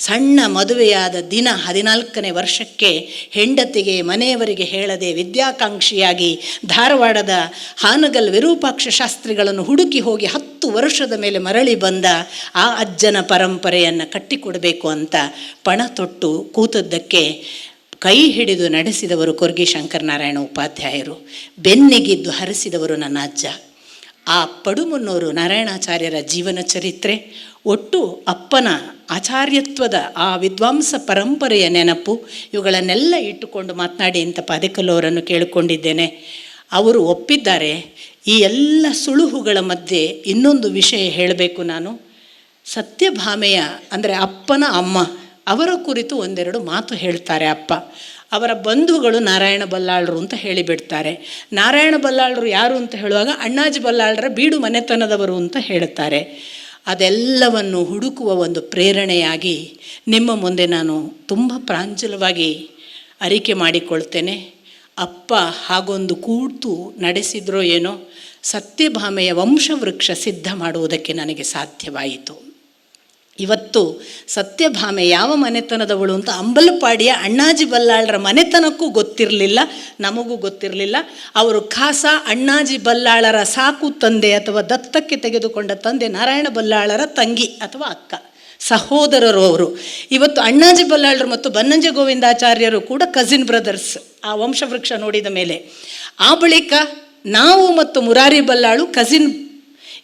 ಸಣ್ಣ ಮದುವೆಯಾದ ದಿನ ಹದಿನಾಲ್ಕನೇ ವರ್ಷಕ್ಕೆ ಹೆಂಡತಿಗೆ ಮನೆಯವರಿಗೆ ಹೇಳದೆ ವಿದ್ಯಾಕಾಂಕ್ಷಿಯಾಗಿ ಧಾರವಾಡದ ಹಾನಗಲ್ ವಿರೂಪಾಕ್ಷ ಶಾಸ್ತ್ರಿಗಳನ್ನು ಹುಡುಕಿ ಹೋಗಿ ಹತ್ತು ವರ್ಷದ ಮೇಲೆ ಮರಳಿ ಬಂದ ಆ ಅಜ್ಜನ ಪರಂಪರೆಯನ್ನು ಕಟ್ಟಿಕೊಡಬೇಕು ಅಂತ ಪಣ ತೊಟ್ಟು ಕೂತದ್ದಕ್ಕೆ ಕೈ ಹಿಡಿದು ನಡೆಸಿದವರು ಕೊರ್ಗಿ ಶಂಕರನಾರಾಯಣ ಉಪಾಧ್ಯಾಯರು, ಬೆನ್ನಿಗಿದ್ದು ಹರಿಸಿದವರು ನನ್ನ ಅಜ್ಜ. ಆ ಪಡುಮುನ್ನೂರು ನಾರಾಯಣಾಚಾರ್ಯರ ಜೀವನ ಚರಿತ್ರೆ, ಒಟ್ಟು ಅಪ್ಪನ ಆಚಾರ್ಯತ್ವದ ಆ ವಿದ್ವಾಂಸ ಪರಂಪರೆಯ ನೆನಪು, ಇವುಗಳನ್ನೆಲ್ಲ ಇಟ್ಟುಕೊಂಡು ಮಾತನಾಡಿ ಅಂತ ಪಾದಕಲ್ಲವರನ್ನು ಕೇಳಿಕೊಂಡಿದ್ದೇನೆ. ಅವರು ಒಪ್ಪಿದ್ದಾರೆ, ಈ ಎಲ್ಲ ಸುಳುಹುಗಳ ಮಧ್ಯೆ ಇನ್ನೊಂದು ವಿಷಯ ಹೇಳಬೇಕು ನಾನು. ಸತ್ಯಭಾಮೆಯ, ಅಂದರೆ ಅಪ್ಪನ ಅಮ್ಮ, ಅವರ ಕುರಿತು ಒಂದೆರಡು ಮಾತು ಹೇಳ್ತಾರೆ ಅಪ್ಪ. ಅವರ ಬಂಧುಗಳು ನಾರಾಯಣ ಬಲ್ಲಾಳರು ಅಂತ ಹೇಳಿಬಿಡ್ತಾರೆ. ನಾರಾಯಣ ಬಲ್ಲಾಳರು ಯಾರು ಅಂತ ಹೇಳುವಾಗ ಅಣ್ಣಾಜಿ ಬಲ್ಲಾಳರ ಬೀಡು ಮನೆತನದವರು ಅಂತ ಹೇಳುತ್ತಾರೆ. ಅದೆಲ್ಲವನ್ನು ಹುಡುಕುವ ಒಂದು ಪ್ರೇರಣೆಯಾಗಿ ನಿಮ್ಮ ಮುಂದೆ ನಾನು ತುಂಬ ಪ್ರಾಂಜಲವಾಗಿ ಅರಿಕೆ ಮಾಡಿಕೊಳ್ತೇನೆ. ಅಪ್ಪ ಹಾಗೊಂದು ಕೂತು ನಡೆಸಿದ್ರೋ ಏನೋ ಸತ್ಯಭಾಮೆಯ ವಂಶವೃಕ್ಷ ಸಿದ್ಧ ಮಾಡುವುದಕ್ಕೆ ನನಗೆ ಸಾಧ್ಯವಾಯಿತು. ಇವತ್ತು ಸತ್ಯಭಾಮೆ ಯಾವ ಮನೆತನದವಳು ಅಂತ ಅಂಬಲಪಾಡಿಯ ಅಣ್ಣಾಜಿ ಬಲ್ಲಾಳರ ಮನೆತನಕ್ಕೂ ಗೊತ್ತಿರಲಿಲ್ಲ, ನಮಗೂ ಗೊತ್ತಿರಲಿಲ್ಲ. ಅವರು ಖಾಸ ಅಣ್ಣಾಜಿ ಬಲ್ಲಾಳರ ಸಾಕು ತಂದೆ ಅಥವಾ ದತ್ತಕ್ಕೆ ತೆಗೆದುಕೊಂಡ ತಂದೆ ನಾರಾಯಣ ಬಲ್ಲಾಳರ ತಂಗಿ ಅಥವಾ ಅಕ್ಕ, ಸಹೋದರರು ಅವರು. ಇವತ್ತು ಅಣ್ಣಾಜಿ ಬಲ್ಲಾಳರು ಮತ್ತು ಬನ್ನಂಜ ಗೋವಿಂದಾಚಾರ್ಯರು ಕೂಡ ಕಸಿನ್ ಬ್ರದರ್ಸ್ ಆ ವಂಶವೃಕ್ಷ ನೋಡಿದ ಮೇಲೆ. ಆ ಬಳಿಕ ನಾವು ಮತ್ತು ಮುರಾರಿ ಬಲ್ಲಾಳು ಕಸಿನ್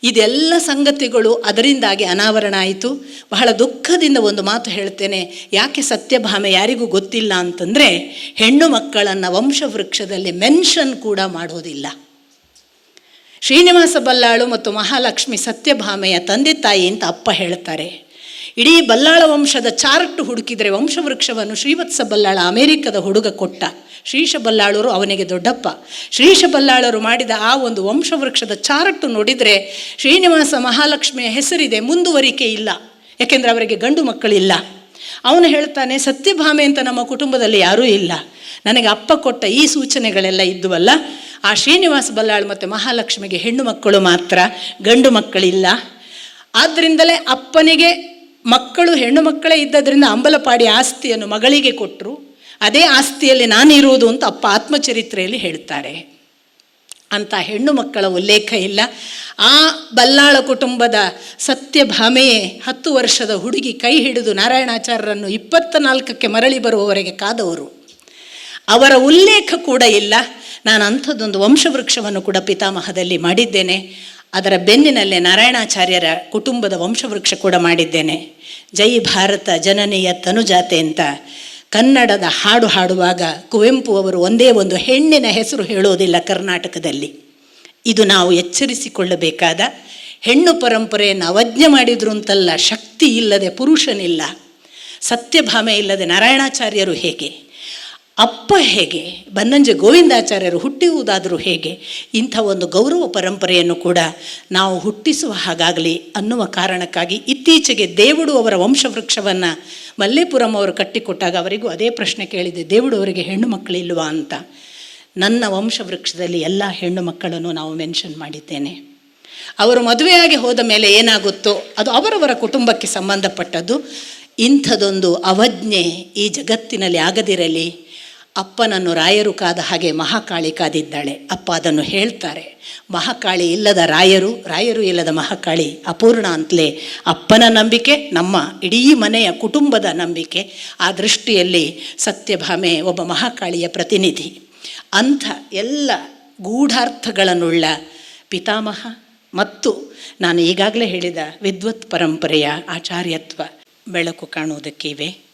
ಇದೆಲ್ಲ ಸಂಗತಿಗಳು ಅದರಿಂದಾಗಿ ಅನಾವರಣ ಆಯಿತು. ಬಹಳ ದುಃಖದಿಂದ ಒಂದು ಮಾತು ಹೇಳ್ತೇನೆ. ಯಾಕೆ ಸತ್ಯಭಾಮೆ ಯಾರಿಗೂ ಗೊತ್ತಿಲ್ಲ ಅಂತಂದರೆ ಹೆಣ್ಣು ಮಕ್ಕಳನ್ನು ವಂಶವೃಕ್ಷದಲ್ಲಿ ಮೆನ್ಷನ್ ಕೂಡ ಮಾಡೋದಿಲ್ಲ. ಶ್ರೀನಿವಾಸ ಬಲ್ಲಾಳು ಮತ್ತು ಮಹಾಲಕ್ಷ್ಮಿ ಸತ್ಯಭಾಮೆಯ ತಂದೆ ತಾಯಿ ಅಂತ ಅಪ್ಪ ಹೇಳ್ತಾರೆ. ಇಡೀ ಬಲ್ಲಾಳ ವಂಶದ ಚಾರ್ಟ್ ಹುಡುಕಿದರೆ ವಂಶವೃಕ್ಷವನ್ನು ಶ್ರೀವತ್ಸ ಬಲ್ಲಾಳ ಅಮೆರಿಕದ ಹುಡುಗ ಕೊಟ್ಟ. ಶ್ರೀಶ ಬಲ್ಲಾಳರು ಅವನಿಗೆ ದೊಡ್ಡಪ್ಪ. ಶ್ರೀಶಬಲ್ಲಾಳರು ಮಾಡಿದ ಆ ಒಂದು ವಂಶವೃಕ್ಷದ ಚಾರಟ್ಟು ನೋಡಿದರೆ ಶ್ರೀನಿವಾಸ ಮಹಾಲಕ್ಷ್ಮಿಯ ಹೆಸರಿದೆ, ಮುಂದುವರಿಕೆ ಇಲ್ಲ. ಯಾಕೆಂದರೆ ಅವರಿಗೆ ಗಂಡು ಮಕ್ಕಳಿಲ್ಲ. ಅವನು ಹೇಳ್ತಾನೆ, ಸತ್ಯಭಾಮೆ ಅಂತ ನಮ್ಮ ಕುಟುಂಬದಲ್ಲಿ ಯಾರೂ ಇಲ್ಲ. ನನಗೆ ಅಪ್ಪ ಕೊಟ್ಟ ಈ ಸೂಚನೆಗಳೆಲ್ಲ ಇದ್ದುವಲ್ಲ, ಆ ಶ್ರೀನಿವಾಸ ಬಲ್ಲಾಳ್ ಮತ್ತು ಮಹಾಲಕ್ಷ್ಮಿಗೆ ಹೆಣ್ಣು ಮಕ್ಕಳು ಮಾತ್ರ, ಗಂಡು ಮಕ್ಕಳಿಲ್ಲ. ಆದ್ದರಿಂದಲೇ ಅಪ್ಪನಿಗೆ ಮಕ್ಕಳು ಹೆಣ್ಣು ಮಕ್ಕಳೇ ಇದ್ದದರಿಂದ ಅಂಬಲಪಾಡಿ ಆಸ್ತಿಯನ್ನು ಮಗಳಿಗೆ ಕೊಟ್ಟರು ಅದೇ ಆಸ್ತಿಯಲ್ಲಿ ನಾನಿರುವುದು ಅಂತ ಅಪ್ಪ ಆತ್ಮಚರಿತ್ರೆಯಲ್ಲಿ ಹೇಳ್ತಾರೆ. ಅಂತ ಹೆಣ್ಣು ಮಕ್ಕಳ ಉಲ್ಲೇಖ ಇಲ್ಲ. ಆ ಬಲ್ಲಾಳ ಕುಟುಂಬದ ಸತ್ಯಭಾಮೆಯೇ ಹತ್ತು ವರ್ಷದ ಹುಡುಗಿ ಕೈ ಹಿಡಿದು ನಾರಾಯಣಾಚಾರ್ಯರನ್ನು ಇಪ್ಪತ್ತ ನಾಲ್ಕಕ್ಕೆ ಮರಳಿ ಬರುವವರೆಗೆ ಕಾದವರು. ಅವರ ಉಲ್ಲೇಖ ಕೂಡ ಇಲ್ಲ. ನಾನು ಅಂಥದ್ದೊಂದು ವಂಶವೃಕ್ಷವನ್ನು ಕೂಡ ಪಿತಾಮಹದಲ್ಲಿ ಮಾಡಿದ್ದೇನೆ. ಅದರ ಬೆನ್ನಿನಲ್ಲೇ ನಾರಾಯಣಾಚಾರ್ಯರ ಕುಟುಂಬದ ವಂಶವೃಕ್ಷ ಕೂಡ ಮಾಡಿದ್ದೇನೆ. ಜೈ ಭಾರತ, ಜನನೀಯ ತನುಜಾತೆ ಅಂತ. ಕನ್ನಡದ ಹಾಡು ಹಾಡುವಾಗ ಕುವೆಂಪು ಅವರು ಒಂದೇ ಒಂದು ಹೆಣ್ಣಿನ ಹೆಸರು ಹೇಳೋದಿಲ್ಲ ಕರ್ನಾಟಕದಲ್ಲಿ. ಇದು ನಾವು ಎಚ್ಚರಿಸಿಕೊಳ್ಳಬೇಕಾದ ಹೆಣ್ಣು ಪರಂಪರೆಯನ್ನು ಅವಜ್ಞೆ ಮಾಡಿದ್ರು ಅಂತಲ್ಲ ಶಕ್ತಿ ಇಲ್ಲದೆ ಪುರುಷನಿಲ್ಲ. ಸತ್ಯಭಾಮೆ ಇಲ್ಲದೆ ನಾರಾಯಣಾಚಾರ್ಯರು ಹೇಗೆ? ಅಪ್ಪ ಹೇಗೆ, ಬನ್ನಂಜೆ ಗೋವಿಂದಾಚಾರ್ಯರು ಹುಟ್ಟುವುದಾದರೂ ಹೇಗೆ, ಇಂಥ ಒಂದು ಗೌರವ ಪರಂಪರೆಯನ್ನು ಕೂಡ ನಾವು ಹುಟ್ಟಿಸುವ ಹಾಗಾಗಲಿ ಅನ್ನುವ ಕಾರಣಕ್ಕಾಗಿ ಇತ್ತೀಚೆಗೆ ದೇವುಡು ಅವರ ವಂಶವೃಕ್ಷವನ್ನು ಮಲ್ಲೇಪುರಂ ಅವರು ಕಟ್ಟಿಕೊಟ್ಟಾಗ ಅವರಿಗೂ ಅದೇ ಪ್ರಶ್ನೆ ಕೇಳಿದೆ, ದೇವುಡು ಅವರಿಗೆ ಹೆಣ್ಣು ಮಕ್ಕಳಿಲ್ವಾ ಅಂತ. ನನ್ನ ವಂಶವೃಕ್ಷದಲ್ಲಿ ಎಲ್ಲ ಹೆಣ್ಣು ಮಕ್ಕಳನ್ನು ನಾವು ಮೆನ್ಷನ್ ಮಾಡಿದ್ದೇನೆ. ಅವರು ಮದುವೆಯಾಗಿ ಹೋದ ಮೇಲೆ ಏನಾಗುತ್ತೋ, ಅದು ಅವರವರ ಕುಟುಂಬಕ್ಕೆ ಸಂಬಂಧಪಟ್ಟದ್ದು. ಇಂಥದೊಂದು ಅವಜ್ಞೆ ಈ ಜಗತ್ತಿನಲ್ಲಿ ಆಗದಿರಲಿ ಅಪ್ಪನನ್ನು ರಾಯರು ಕಾದ ಹಾಗೆ ಮಹಾಕಾಳಿ ಕಾದಿದ್ದಾಳೆ. ಅಪ್ಪ ಅದನ್ನು ಹೇಳ್ತಾರೆ, ಮಹಾಕಾಳಿ ಇಲ್ಲದ ರಾಯರು ರಾಯರು ಇಲ್ಲದ ಮಹಾಕಾಳಿ ಅಪೂರ್ಣ ಅಂತಲೇ. ಅಪ್ಪನ ನಂಬಿಕೆ ನಮ್ಮ, ಇಡೀ ಮನೆಯ ಕುಟುಂಬದ ನಂಬಿಕೆ. ಆ ದೃಷ್ಟಿಯಲ್ಲಿ ಸತ್ಯಭಾಮೆ ಒಬ್ಬ ಮಹಾಕಾಳಿಯ ಪ್ರತಿನಿಧಿ. ಅಂಥ ಎಲ್ಲ ಗೂಢಾರ್ಥಗಳನ್ನುಳ್ಳ ಪಿತಾಮಹ ಮತ್ತು ನಾನು ಈಗಾಗಲೇ ಹೇಳಿದ ವಿದ್ವತ್ ಪರಂಪರೆಯ ಆಚಾರ್ಯತ್ವ ಬೆಳಕು ಕಾಣುವುದಕ್ಕೆ ಇವೆ.